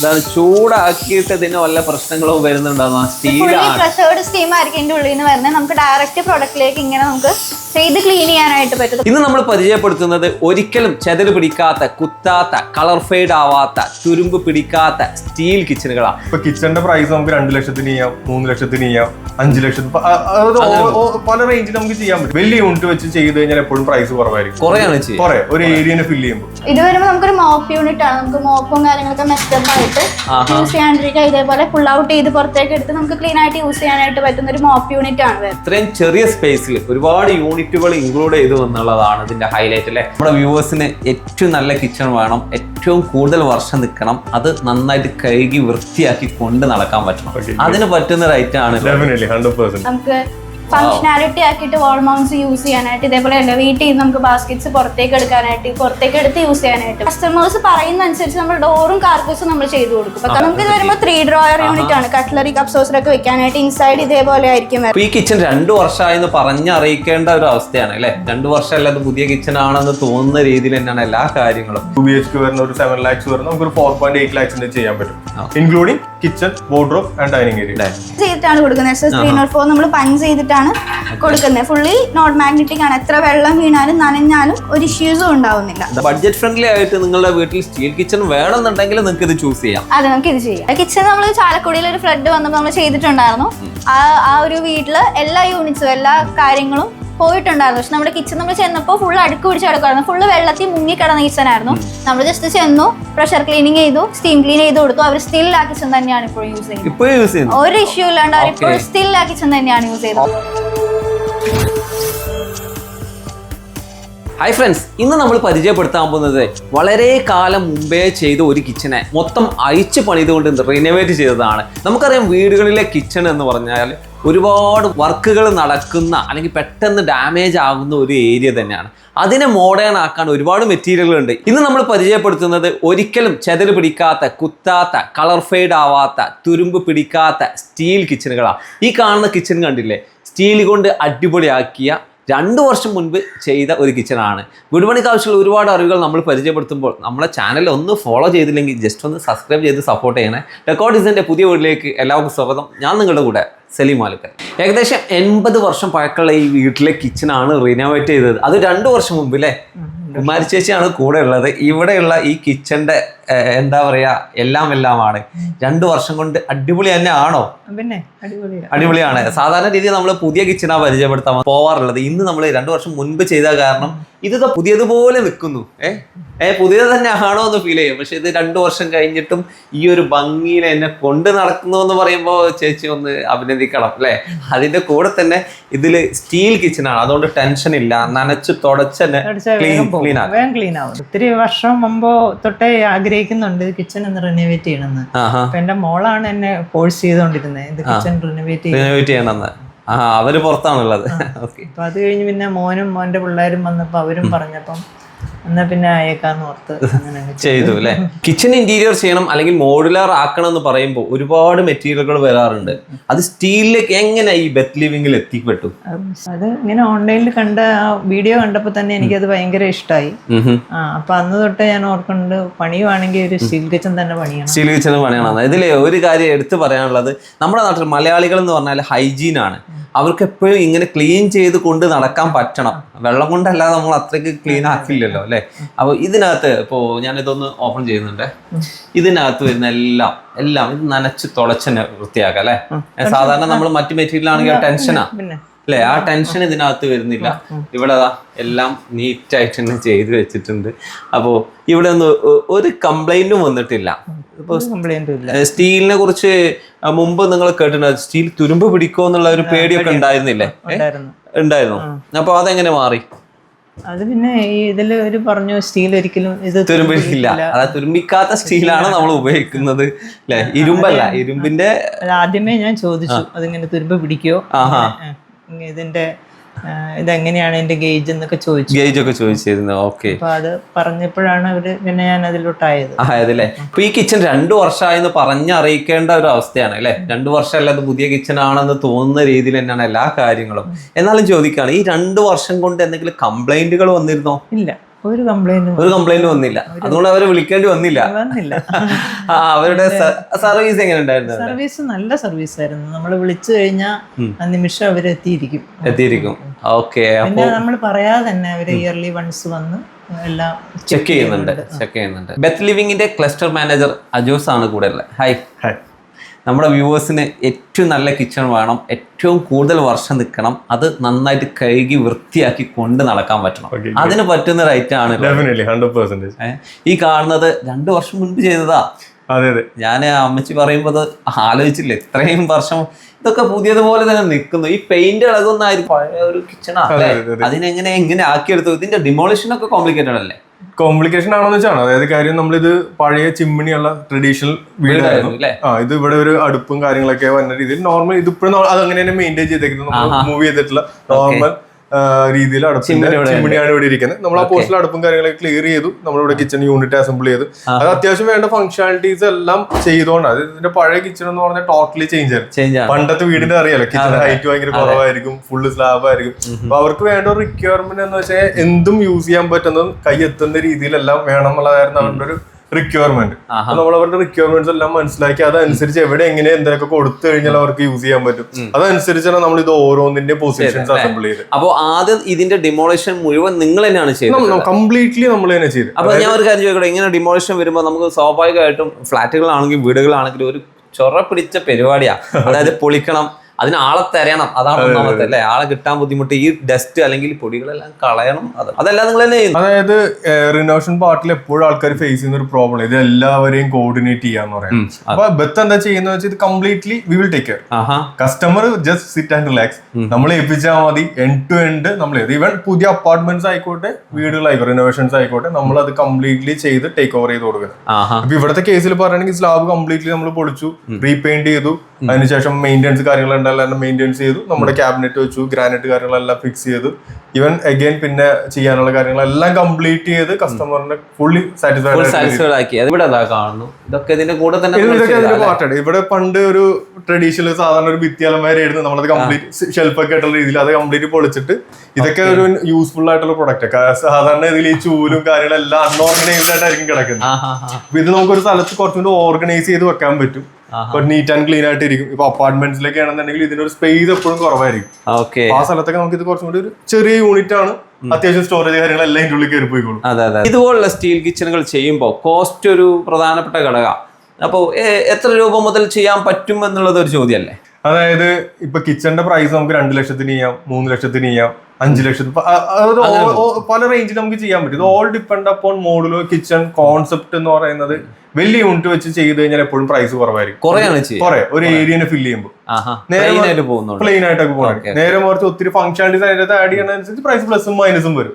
ഇതാണ് ചൂടാക്കിയിട്ട് ഇതിന് വല്ല പ്രശ്നങ്ങളും വരുന്നുണ്ടോ ഫുള്ളി സ്റ്റീലാണ് പ്രഷേർഡ് സ്റ്റീം ആയിരിക്കും ഇതിന്റെ ഉള്ളിൽ നിന്ന് വരുന്നത്. നമുക്ക് ഡയറക്റ്റ് പ്രൊഡക്റ്റിലേക്ക് ഇങ്ങനെ നമുക്ക് ചെയ്ത് ക്ലീൻ ചെയ്യാനായിട്ട് പറ്റും ഇന്ന് നമ്മൾ പരിചയപ്പെടുത്തുന്നത് ഒരിക്കലും ചെതൽ പിടിക്കാത്ത കുത്താത്ത കളർ ഫെയ്ഡ് ആവാത്ത തുരുമ്പ് പിടിക്കാത്ത സ്റ്റീൽ കിച്ചണുകളാണ് ഇപ്പൊ കിച്ചണിന്റെ പ്രൈസ് നമുക്ക് രണ്ട് ലക്ഷത്തിന് ചെയ്യാം മൂന്ന് ലക്ഷത്തിന് ചെയ്യാം അഞ്ച് ലക്ഷത്തിന് ഓ- പല റേഞ്ചിൽ നമുക്ക് ചെയ്യാൻ പറ്റും. വലിയ യൂണിറ്റ് വെച്ച് ചെയ്ത് കഴിഞ്ഞാൽ എപ്പോഴും പ്രൈസ് കുറവായിരിക്കും. കുറെയാണ് കുറെ ഒരു ഏരിയനെ ഫില്ല് ചെയ്യുമ്പോൾ. ഇത് വരുമ്പോൾ നമുക്കൊരു മോപ്പ് യൂണിറ്റ് ആണ്. നമുക്ക് മോപ്പും കാര്യങ്ങളൊക്കെ മെസ്റ്റപ്പ് ആയിട്ട് ആഹാ. യൂസ് ചെയ്യാണ്ടിരിക്കുക. ഇതേപോലെ ഫുൾ ഔട്ട് ചെയ്ത് പുറത്തേക്ക് എടുത്ത് നമുക്ക് ക്ലീൻ ആയിട്ട് യൂസ് ചെയ്യാനായിട്ട് പറ്റുന്ന ഒരു മോപ്പ് യൂണിറ്റ് ആണ് ഇത്രയും ചെറിയ സ്പേസിൽ ഒരുപാട് യൂണിറ്റുകൾ ഇൻക്ലൂഡ് ചെയ്തു എന്നുള്ളതാണ് ഇതിന്റെ ഹൈലൈറ്റ് അല്ലേ? നമ്മുടെ വ്യൂവേഴ്സിന് ഏറ്റവും നല്ല കിച്ചൺ വേണം. ഏറ്റവും കൂടുതൽ വർഷം നിൽക്കണം. അത് നന്നായിട്ട് കഴുകി വൃത്തിയാക്കി കൊണ്ട് നടക്കാൻ പറ്റണം. അതിന് പറ്റുന്ന റൈറ്റ് ആണ് ഡെഫിനറ്റ്ലി നമുക്ക് ഫംഗ്ഷനാലിറ്റി ആക്കിയിട്ട് വാൾ മൗണ്ട്സ് യൂസ് ചെയ്യാനായിട്ട് ഇതേപോലെ തന്നെ വീട്ടിൽ നിന്ന് നമുക്ക് ബാസ്ക്കറ്റ്സ് പുറത്തേക്ക് എടുക്കാനായിട്ട് പുറത്തേക്ക് എടുത്ത് യൂസ് ചെയ്യാനായിട്ട് കസ്റ്റമേഴ്സ് പറയുന്ന അനുസരിച്ച് നമ്മൾ ഡോറും കാർക്കസും നമ്മൾ ചെയ്തു കൊടുക്കും. അപ്പൊ നമുക്ക് ഇത് വരുമ്പോൾ ത്രീ ഡ്രോയർ യൂണിറ്റ് ആണ്. കട്ട്ലറി കപ്പ് സോസറൊക്കെ വെക്കാനായിട്ട് ഇൻസൈഡ് ഇതേപോലെ ആയിരിക്കും ഈ കിച്ചൺ രണ്ടു വർഷമായെന്ന് പറഞ്ഞറിയിക്കേണ്ട ഒരു അവസ്ഥയാണ് അല്ലെ? രണ്ടു വർഷം ഇത് പുതിയ കിച്ചൺ ആണെന്ന് തോന്നുന്ന രീതിയിൽ തന്നെയാണ് എല്ലാ കാര്യങ്ങളും. ടു ബി എച്ച് വരുന്ന ഒരു സെവൻ ലാക്സ് വരുന്ന നമുക്ക് ഒരു ഫോർ പോയിന്റ് എയ്റ്റ് ലാക്സിന്റെ ചെയ്യാൻ പറ്റും. Including kitchen wardrobe and dining area ചെയ്തിട്ടാണ് കൊടുക്കുന്നത്. S S three nought four നമ്മൾ പഞ്ച് ചെയ്തിട്ടാണ് കൊടുക്കുന്നത്. ഫുള്ളി നോൺ മാഗ്നറ്റിക് ആണ്. എത്ര വെള്ളം വീണാലും നനഞ്ഞാലും ഒരു ഇഷ്യൂസും ഉണ്ടാവുന്നില്ല. ബഡ്ജറ്റ് ഫ്രണ്ട്ലി ആയിട്ട് നിങ്ങളുടെ വീട്ടിൽ സ്റ്റീൽ കിച്ചൺ വേണമെന്നുണ്ടെങ്കിൽ നിങ്ങൾക്ക് ഇത് ചൂസ് ചെയ്യാം. അതെ നമുക്ക് ഇത് ചെയ്യാം. കിച്ചൺ നമ്മൾ ചാലക്കുടിയിൽ ഒരു ഫ്ലഡ് വന്നപ്പോൾ നമ്മൾ ചെയ്തിട്ടുണ്ടായിരുന്നു. ആ ആ ഒരു വീട്ടിൽ എല്ലാ യൂണിറ്റ്സും എല്ലാ കാര്യങ്ങളും പോയിട്ടുണ്ടായിരുന്നു. പക്ഷെ നമ്മുടെ കിച്ചൺ നമ്മൾ ചെന്നപ്പോൾ ഫുൾ അടുക്ക് പിടിച്ച് കിടക്കുമായിരുന്നു ഫുള്ള് വെള്ളത്തിൽ മുങ്ങി കിടന്ന കിച്ചൺ ആയിരുന്നു. നമ്മൾ ജസ്റ്റ് ചെന്നു പ്രഷർ ക്ലീനിങ് ചെയ്തു സ്റ്റീം ക്ലീൻ ചെയ്ത് കൊടുത്തു. അവർ സ്റ്റിൽ ആ കിച്ചൺ തന്നെയാണ് ഇപ്പോൾ യൂസ് ചെയ്യുന്നത്. ഇപ്പൊ യൂസ് ചെയ്യുന്നത് ഒരു ഇഷ്യൂ ഇല്ലാണ്ട് അവർ ഇപ്പോൾ. സ്റ്റിൽ ആ കിച്ചൺ തന്നെയാണ് യൂസ് ചെയ്തത് ഹായ് ഫ്രണ്ട്സ് ഇന്ന് നമ്മൾ പരിചയപ്പെടുത്താൻ പോകുന്നത് വളരെ കാലം മുമ്പേ ചെയ്ത ഒരു കിച്ചനെ മൊത്തം അഴിച്ച് പണിതുകൊണ്ട് റിനോവേറ്റ് ചെയ്തതാണ്. നമുക്കറിയാം വീടുകളിലെ കിച്ചൺ എന്ന് പറഞ്ഞാൽ ഒരുപാട് വർക്കുകൾ നടക്കുന്ന അല്ലെങ്കിൽ പെട്ടെന്ന് ഡാമേജ് ആകുന്ന ഒരു ഏരിയ തന്നെയാണ്. അതിനെ മോഡേൺ ആക്കാൻ ഒരുപാട് മെറ്റീരിയലുകൾ ഉണ്ട്. ഇന്ന് നമ്മൾ പരിചയപ്പെടുത്തുന്നത് ഒരിക്കലും ചെതൽ പിടിക്കാത്ത കുത്താത്ത കളർ ഫെയ്ഡ് ആവാത്ത തുരുമ്പ് പിടിക്കാത്ത സ്റ്റീൽ കിച്ചണുകളാണ് ഈ കാണുന്ന കിച്ചൺ കണ്ടില്ലേ? സ്റ്റീൽ കൊണ്ട് അടിപൊളിയാക്കിയ രണ്ട് വർഷം മുൻപ് ചെയ്ത ഒരു കിച്ചണാണ് ഗുഡ് മണിക്ക് ആവശ്യമുള്ള ഒരുപാട് അറിവുകൾ നമ്മൾ പരിചയപ്പെടുത്തുമ്പോൾ നമ്മുടെ ചാനൽ ഒന്ന് ഫോളോ ചെയ്തില്ലെങ്കിൽ ജസ്റ്റ് ഒന്ന് സബ്സ്ക്രൈബ് ചെയ്ത് സപ്പോർട്ട് ചെയ്യണേ. റെക്കോർഡ് ഡിസൈന്റെ പുതിയ വീട്ടിലേക്ക് എല്ലാവർക്കും സ്വാഗതം. ഞാൻ നിങ്ങളുടെ കൂടെ സലീം മാലിക്കൻ ഏകദേശം എൺപത് വർഷം പഴക്കമുള്ള ഈ വീട്ടിലെ കിച്ചണാണ് റിനോവേറ്റ് ചെയ്തത് അത് രണ്ടു വർഷം മുമ്പ് അല്ലേ കുമാരി ചേച്ചിയാണ് കൂടെ ഉള്ളത്. ഇവിടെയുള്ള ഈ കിച്ചന്റെ എന്താ പറയാ എല്ലാം എല്ലാമാണ് രണ്ടു വർഷം കൊണ്ട് അടിപൊളി തന്നെ ആണോ? പിന്നെ അടിപൊളിയാ. അടിപൊളിയാണ്. സാധാരണ രീതിയിൽ നമ്മൾ പുതിയ കിച്ചണാ പരിചയപ്പെടുത്താൻ പോവാറുള്ളത്. ഇന്ന് നമ്മൾ രണ്ടു വർഷം മുൻപ് ചെയ്ത കാരണം ഇത് പുതിയതുപോലെ നിൽക്കുന്നു ഏ? ഏ പുതിയത് തന്നെ ആണോ എന്ന് ഫീൽ ചെയ്യും. പക്ഷെ ഇത് രണ്ടു വർഷം കഴിഞ്ഞിട്ടും ഈ ഒരു ഭംഗിയിൽ എന്നെ കൊണ്ട് നടക്കുന്നു എന്ന് പറയുമ്പോൾ ചേച്ചി ഒന്ന് അഭിനന്ദിക്കണം അല്ലേ? അതിന്റെ കൂടെ തന്നെ ഇതിൽ സ്റ്റീൽ കിച്ചൺ ആണ്. അതുകൊണ്ട് ടെൻഷൻ ഇല്ല. നനച്ച് തുടച്ച് തന്നെ ക്ലീൻ ക്ലീൻ ഒത്തിരി വർഷം മുമ്പ് തൊട്ടേ ആഗ്രഹിക്കുന്നുണ്ട് കിച്ചൺ ഒന്ന് റിനോവേറ്റ് ചെയ്യണമെന്ന്. അപ്പൊ എന്റെ മോളാണ് എന്നെ ഫോഴ്സ് ചെയ്തോണ്ടിരുന്നത് ഇത് കിച്ചൺ റിനോവേറ്റ് റിനോവേറ്റ് ചെയ്യണമെന്ന്. അവർ പുറത്താണുള്ളത്. അപ്പൊ അത് കഴിഞ്ഞ് പിന്നെ മോനും മോന്റെ പിള്ളേരും വന്നപ്പോ അവരും പറഞ്ഞപ്പം എന്നാ പിന്നെ അയക്കാന്ന് ഓർത്ത് ചെയ്തു. അല്ലെ? കിച്ചൺ ഇന്റീരിയർ ചെയ്യണം അല്ലെങ്കിൽ മോഡുലാർ ആക്കണം എന്ന് പറയുമ്പോൾ ഒരുപാട് മെറ്റീരിയലുകൾ വരാറുണ്ട്. അത് സ്റ്റീലിലേക്ക് എങ്ങനെ ഈ ബെത്ത് ലിവിംഗിൽ എത്തിപ്പെട്ടു? അത് ഇങ്ങനെ ഓൺലൈനിൽ കണ്ട ആ വീഡിയോ കണ്ടപ്പോ തന്നെ എനിക്ക് എനിക്കത് ഭയങ്കര ഇഷ്ടമായി ആ അപ്പൊ അന്ന് തൊട്ട് ഞാൻ ഓർക്കുന്നുണ്ട് പണിയുവാണെങ്കിൽ ഒരു സ്റ്റീൽ കിച്ചൺ തന്നെ പണിയാണ്. സ്റ്റീൽ കിച്ചൺ പണിയണം. ഇതിലെ ഒരു കാര്യം എടുത്തു പറയാനുള്ളത് നമ്മുടെ നാട്ടിൽ മലയാളികൾ എന്ന് പറഞ്ഞാൽ ഹൈജീൻ ആണ്. അവർക്ക് എപ്പോഴും ഇങ്ങനെ ക്ലീൻ ചെയ്ത് കൊണ്ട് നടക്കാൻ പറ്റണം. വെള്ളം കൊണ്ടല്ലാതെ നമ്മൾ അത്രയ്ക്ക് ക്ലീൻ ആക്കില്ലല്ലോ അല്ലെ? അപ്പോൾ ഇതിനകത്ത് ഇപ്പോ ഞാൻ ഇതൊന്ന് ഓപ്പൺ ചെയ്യുന്നുണ്ട് ഇതിനകത്ത് വരുന്ന എല്ലാം എല്ലാം ഇത് നനച്ച് തുളച്ചന്നെ വൃത്തിയാക്കാം അല്ലെ? സാധാരണ നമ്മൾ മറ്റു മെറ്റീരിയൽ ആണെങ്കിൽ ടെൻഷനാ അല്ലെ? ആ ടെൻഷൻ ഇതിനകത്ത് വരുന്നില്ല. ഇവിടെ എല്ലാം നീറ്റായിട്ട് തന്നെ ചെയ്ത് വെച്ചിട്ടുണ്ട്. അപ്പോൾ ഇവിടെ ഒന്ന് ഒരു കംപ്ലൈന്റും വന്നിട്ടില്ല. സ്റ്റീലിനെ കുറിച്ച് മുമ്പ് നിങ്ങൾ കേട്ടിട്ടുണ്ട്. സ്റ്റീൽ തുരുമ്പ് പിടിക്കോ എന്നുള്ള ഒരു പേടിയൊക്കെ ഉണ്ടായിരുന്നില്ലേ? ഉണ്ടായിരുന്നു. അപ്പൊ അതെങ്ങനെ മാറി? അത് പിന്നെ ഈ ഇതിൽ ഒരു പറഞ്ഞു സ്റ്റീൽ ഒരിക്കലും ഇത് തുരുമ്പില്ല അതായത് തുരുമ്പിക്കാത്ത സ്റ്റീലാണ് നമ്മൾ ഉപയോഗിക്കുന്നത്. അല്ലെ ഇരുമ്പല്ല. ഇരുമ്പിന്റെ ആദ്യമേ ഞാൻ ചോദിച്ചു അതിങ്ങനെ തുരുമ്പ് പിടിക്കോ ഇതിന്റെ ഇതെങ്ങനെയാണ് എന്റെ ഗേജ് എന്നൊക്കെ ചോദിച്ചു. ഗേജ് ഒക്കെ ചോദിച്ചിരുന്നു ഓക്കെ. അപ്പൊ അത് പറഞ്ഞപ്പോഴാണ് അവർ പിന്നെ ഞാൻ അതിലോട്ടായത്. ആയതല്ലേ ഇപ്പൊ ഈ കിച്ചൺ രണ്ടു വർഷമായെന്ന് പറഞ്ഞറിയിക്കേണ്ട ഒരു അവസ്ഥയാണ് അല്ലെ? രണ്ടു വർഷമല്ല അത് പുതിയ കിച്ചൺ ആണെന്ന് തോന്നുന്ന രീതിയിൽ തന്നെയാണ് എല്ലാ കാര്യങ്ങളും. എന്നാലും ചോദിക്കുകയാണ് ഈ രണ്ടു വർഷം കൊണ്ട് എന്തെങ്കിലും കംപ്ലൈന്റുകൾ വന്നിരുന്നോ? ഇല്ല. ഒരു കംപ്ലൈന്റും ഒരു കംപ്ലൈന്റ് വന്നില്ല. അതുകൊണ്ട് അവരെ വിളിക്കേണ്ടി വന്നില്ല. വന്നില്ല. ആ അവരുടെ സർവീസ് എങ്ങനെ ഉണ്ടായിരുന്നു സർവീസ് നല്ല സർവീസ് ആയിരുന്നു. നമ്മൾ വിളിച്ചു കഴിഞ്ഞാൽ ആ നിമിഷം അവർ എത്തിയിരിക്കും. എത്തിയിരിക്കും. ഓക്കെ പിന്നെ നമ്മൾ പറയാതെ തന്നെ അവർ ഇയർലി വൺസ് വന്ന് എല്ലാം ചെക്ക് ചെയ്യുന്നുണ്ട് ചെക്ക് ചെയ്യുന്നുണ്ട്. ബെത്ത് ലിവിങ്ങിന്റെ ക്ലസ്റ്റർ മാനേജർ അജോസ് ആണ് കൂടെ ഉള്ളത്. ഹായ് ഹായ് നമ്മുടെ വ്യൂവേഴ്സിന് ഏറ്റവും നല്ല കിച്ചൺ വേണം ഏറ്റവും കൂടുതൽ വർഷം നിൽക്കണം അത് നന്നായിട്ട് കഴുകി വൃത്തിയാക്കി കൊണ്ട് നടക്കാൻ പറ്റണം. അതിന് പറ്റുന്ന ഒരു ഐറ്റം ആണ് ഈ കാണുന്നത് രണ്ടു വർഷം മുൻപ് ചെയ്തതാ. അതെ അതെ. ഞാൻ അമ്മച്ചി പറയുമ്പോൾ അത് ആലോചിച്ചില്ല. ഇത്രയും വർഷം ഇതൊക്കെ പുതിയതുപോലെ തന്നെ നിൽക്കുന്നു. ഈ പെയിന്റ് ഇളകുന്നായിരിക്കും പഴയ ഒരു കിച്ചണാ. അതിനെങ്ങനെ എങ്ങനെ ആക്കിയെടുത്തു? ഇതിന്റെ ഡിമോളിഷൻ ഒക്കെ കോംപ്ലിക്കേറ്റഡ് അല്ലേ? കോംപ്ലിക്കേഷൻ ആണോന്ന് വെച്ചാണ്. അതായത് കാര്യം നമ്മളിത് പഴയ ചിമ്മിണിയുള്ള ട്രഡീഷണൽ വീടായിരുന്നു. ആ ഇത് ഇവിടെ ഒരു അടുപ്പും കാര്യങ്ങളൊക്കെ വന്ന രീതിയിൽ നോർമൽ ഇതിപ്പോഴും അത് അങ്ങനെ തന്നെ മെയിന്റെയിൻ ചെയ്തേക്കുന്നത് മൂവ് ചെയ്തിട്ടുള്ള നോർമൽ രീതിയിൽ അടുപ്പിന്റെ ഇവിടെ ചിമ്മിണിയാണ് ഇവിടെ ഇരിക്കുന്നത്. നമ്മൾ ആ പോസ്റ്റിൽ അടുപ്പും കാര്യങ്ങളൊക്കെ ക്ലിയർ ചെയ്തു. നമ്മളിവിടെ കിച്ചൺ യൂണിറ്റ് അസംബിൾ ചെയ്തു. അത് അത്യാവശ്യം വേണ്ട ഫംഗ്ഷനാലിറ്റീസ് എല്ലാം ചെയ്തോണ്ട് അത് ഇതിന്റെ പഴയ കിച്ചൺ എന്ന് പറഞ്ഞാൽ ടോട്ടലി ചേഞ്ച് ആയിരുന്നു. പണ്ടത്തെ വീടിന്റെ അറിയാലോ കിച്ചൺ ഹൈറ്റ് ഭയങ്കര കുറവായിരിക്കും ഫുള്ള് സ്ലാബ് ആയിരിക്കും. അപ്പൊ അവർക്ക് വേണ്ട ഒരു റിക്വയർമെന്റ് എന്ന് വെച്ചാൽ എന്തും യൂസ് ചെയ്യാൻ പറ്റുന്നതും കൈ എത്തുന്ന രീതിയിലെല്ലാം വേണം എന്നുള്ളതായിരുന്നു അവരുടെ ഒരു റിക്വയർമെന്റ്. നമ്മൾ അവരുടെ റിക്വയർമെന്റ്സ് എല്ലാം മനസ്സിലാക്കി അതനുസരിച്ച് എവിടെ എങ്ങനെ എന്തൊക്കെ കൊടുത്തു കഴിഞ്ഞാൽ അവർക്ക് യൂസ് ചെയ്യാൻ പറ്റും. അതനുസരിച്ചാണ് നമ്മൾ ഇത് ഓരോന്നിന്റെ പൊസിഷൻസ് അസംബിൾ ചെയ്ത് അപ്പോൾ ആദ്യം ഇതിന്റെ ഡിമോളിഷൻ മുഴുവൻ നിങ്ങൾ തന്നെയാണ് ചെയ്യുന്നത് കംപ്ലീറ്റ്ലി നമ്മൾ തന്നെ ചെയ്ത് അപ്പൊ ഞാൻ ഒരു കാര്യം ചോദിക്കട്ടെ? ഇങ്ങനെ ഡിമോളിഷൻ വരുമ്പോൾ നമുക്ക് സ്വാഭാവികമായിട്ടും ഫ്ലാറ്റുകളാണെങ്കിലും വീടുകളാണെങ്കിലും ഒരു ചൊറ പിടിച്ച പരിപാടിയാ. അതായത് പൊളിക്കണം അതിന് ആളെ തരണം അതാണ് ഒന്നാമത്തെ അല്ലേ? ആളെ കിട്ടാൻ ബുദ്ധിമുട്ട് ഈ ഡസ്റ്റ് അല്ലെങ്കിൽ പൊടികളെല്ലാം കളയണം. അത് അതെല്ലാം നിങ്ങൾ തന്നെ അതായത് റിനോവേഷൻ പാർട്ടിൽ എപ്പോഴും ആൾക്കാർ ഫേസ് ചെയ്യുന്ന ഒരു പ്രോബ്ലം ഇത് എല്ലാവരെയും കോർഡിനേറ്റ് ചെയ്യാന്ന് പറയാം. അപ്പൊ ബത്ത് എന്താ ചെയ്യുന്നത് വെച്ചാൽ ഇത് completely we will take care customer just sit and relax നമ്മൾ ഏൽപ്പിച്ചാൽ മതി. എൻ ടു എൻഡ് നമ്മൾ ഈവൻ പുതിയ അപ്പാർട്ട്മെന്റ്സ് ആയിക്കോട്ടെ വീടുകളായിക്കോട്ടെ റിനോവേഷൻസ് ആയിക്കോട്ടെ നമ്മൾ അത് കംപ്ലീറ്റ്ലി ചെയ്ത് ടേക്ക് ഓവർ ചെയ്ത് കൊടുക്കുക അപ്പൊ ഇവിടുത്തെ കേസിൽ പറയുകയാണെങ്കിൽ സ്ലാബ് കംപ്ലീറ്റ്ലി നമ്മൾ പൊളിച്ചു റീപെയിന്റ് ചെയ്തു. അതിനുശേഷം മെയിന്റെനൻസ് കാര്യങ്ങളുണ്ടെല്ലാം മെയിന്റെയിൻസ് ചെയ്തു. നമ്മുടെ ക്യാബിനറ്റ് വെച്ചു ഗ്രാനൈറ്റ് കാര്യങ്ങളെല്ലാം ഫിക്സ് ചെയ്തു. ഈവൻ അഗൈൻ പിന്നെ ചെയ്യാനുള്ള കാര്യങ്ങളെല്ലാം കംപ്ലീറ്റ് ചെയ്ത് കസ്റ്റമറിനെ ഫുള്ളി സാറ്റിസ്ഫൈഡ് ആക്കി. ഇവിടെ കാണുന്നു. ഇതൊക്കെ ഇതിന്റെ കൂടെ തന്നെ നിങ്ങൾ ഇതൊക്കെ അതിന്റെ പാർട്ടാണ് ഇവിടെ പണ്ട് ഒരു ട്രഡീഷണൽ സാധാരണ ഒരു ഭിത്തിയാലന്മാരായിരുന്നു നമ്മളത് കംപ്ലീറ്റ് ഷെൽഫൊക്കെ ആയിട്ടുള്ള രീതിയിൽ അത് കംപ്ലീറ്റ് പൊളിച്ചിട്ട് ഇതൊക്കെ ഒരു യൂസ്ഫുൾ ആയിട്ടുള്ള പ്രൊഡക്റ്റ് സാധാരണ ഇതിൽ ഈ ചൂലും കാര്യങ്ങളെല്ലാം അൺഓർഗനൈസ്ഡ് ആയിട്ടായിരിക്കും കിടക്കുന്നത്. ഇത് നമുക്ക് ഒരു സ്ഥലത്ത് കുറച്ചും കൂടി ഓർഗനൈസ് ചെയ്ത് വെക്കാൻ പറ്റും. ഒരു നീറ്റ് ആൻഡ് ക്ലീൻ ആയിട്ട് ഇരിക്കും ഇപ്പൊ അപ്പാർട്ട്മെന്റ്സിലൊക്കെ ആണെന്നുണ്ടെങ്കിൽ ഇതിനൊരു സ്പേസ് എപ്പോഴും കുറവായിരിക്കും. ആ സ്ഥലത്തൊക്കെ നമുക്ക് ഇത് കുറച്ചും കൂടി ഒരു ചെറിയ യൂണിറ്റ് ആണ്. അത്യാവശ്യം സ്റ്റോറേജ് കാര്യങ്ങളെല്ലാം ഇതിന്റെ ഉള്ളിൽ കയറി പോയിക്കോളും. അതെ അതെ ഇതുപോലുള്ള സ്റ്റീൽ കിച്ചണുകൾ ചെയ്യുമ്പോൾ കോസ്റ്റ് ഒരു പ്രധാനപ്പെട്ട ഘടക. അപ്പോൾ എത്ര രൂപ മുതൽ ചെയ്യാൻ പറ്റും എന്നുള്ളത് ഒരു ചോദ്യമല്ലേ? അതായത് ഇപ്പൊ കിച്ചണിന്റെ പ്രൈസ് നമുക്ക് രണ്ട് ലക്ഷത്തിന് ചെയ്യാം മൂന്ന് ലക്ഷത്തിന് ചെയ്യാം അഞ്ച് ലക്ഷത്തിന് പല റേഞ്ചിൽ നമുക്ക് ചെയ്യാൻ പറ്റും. ഇത് all depend upon modular kitchen concept എന്ന് പറയുന്നത് വലിയ യൂണിറ്റ് വെച്ച് ചെയ്ത് കഴിഞ്ഞാൽ എപ്പോഴും പ്രൈസ് കുറവായിരിക്കും. കുറെ ഒരു ഏരിയനെ ഫില്ല് ചെയ്യുമ്പോൾ. പ്ലെയിൻ ആയിട്ടൊക്കെ പോകും പോകണം. നേരെ മറിച്ച് ഒത്തിരി ഫംഗ്ഷനാലിറ്റീസ് അതിനകത്ത് ആഡ് ചെയ്യണതനുസരിച്ച് പ്രൈസ് പ്ലസും മൈനസും വരും.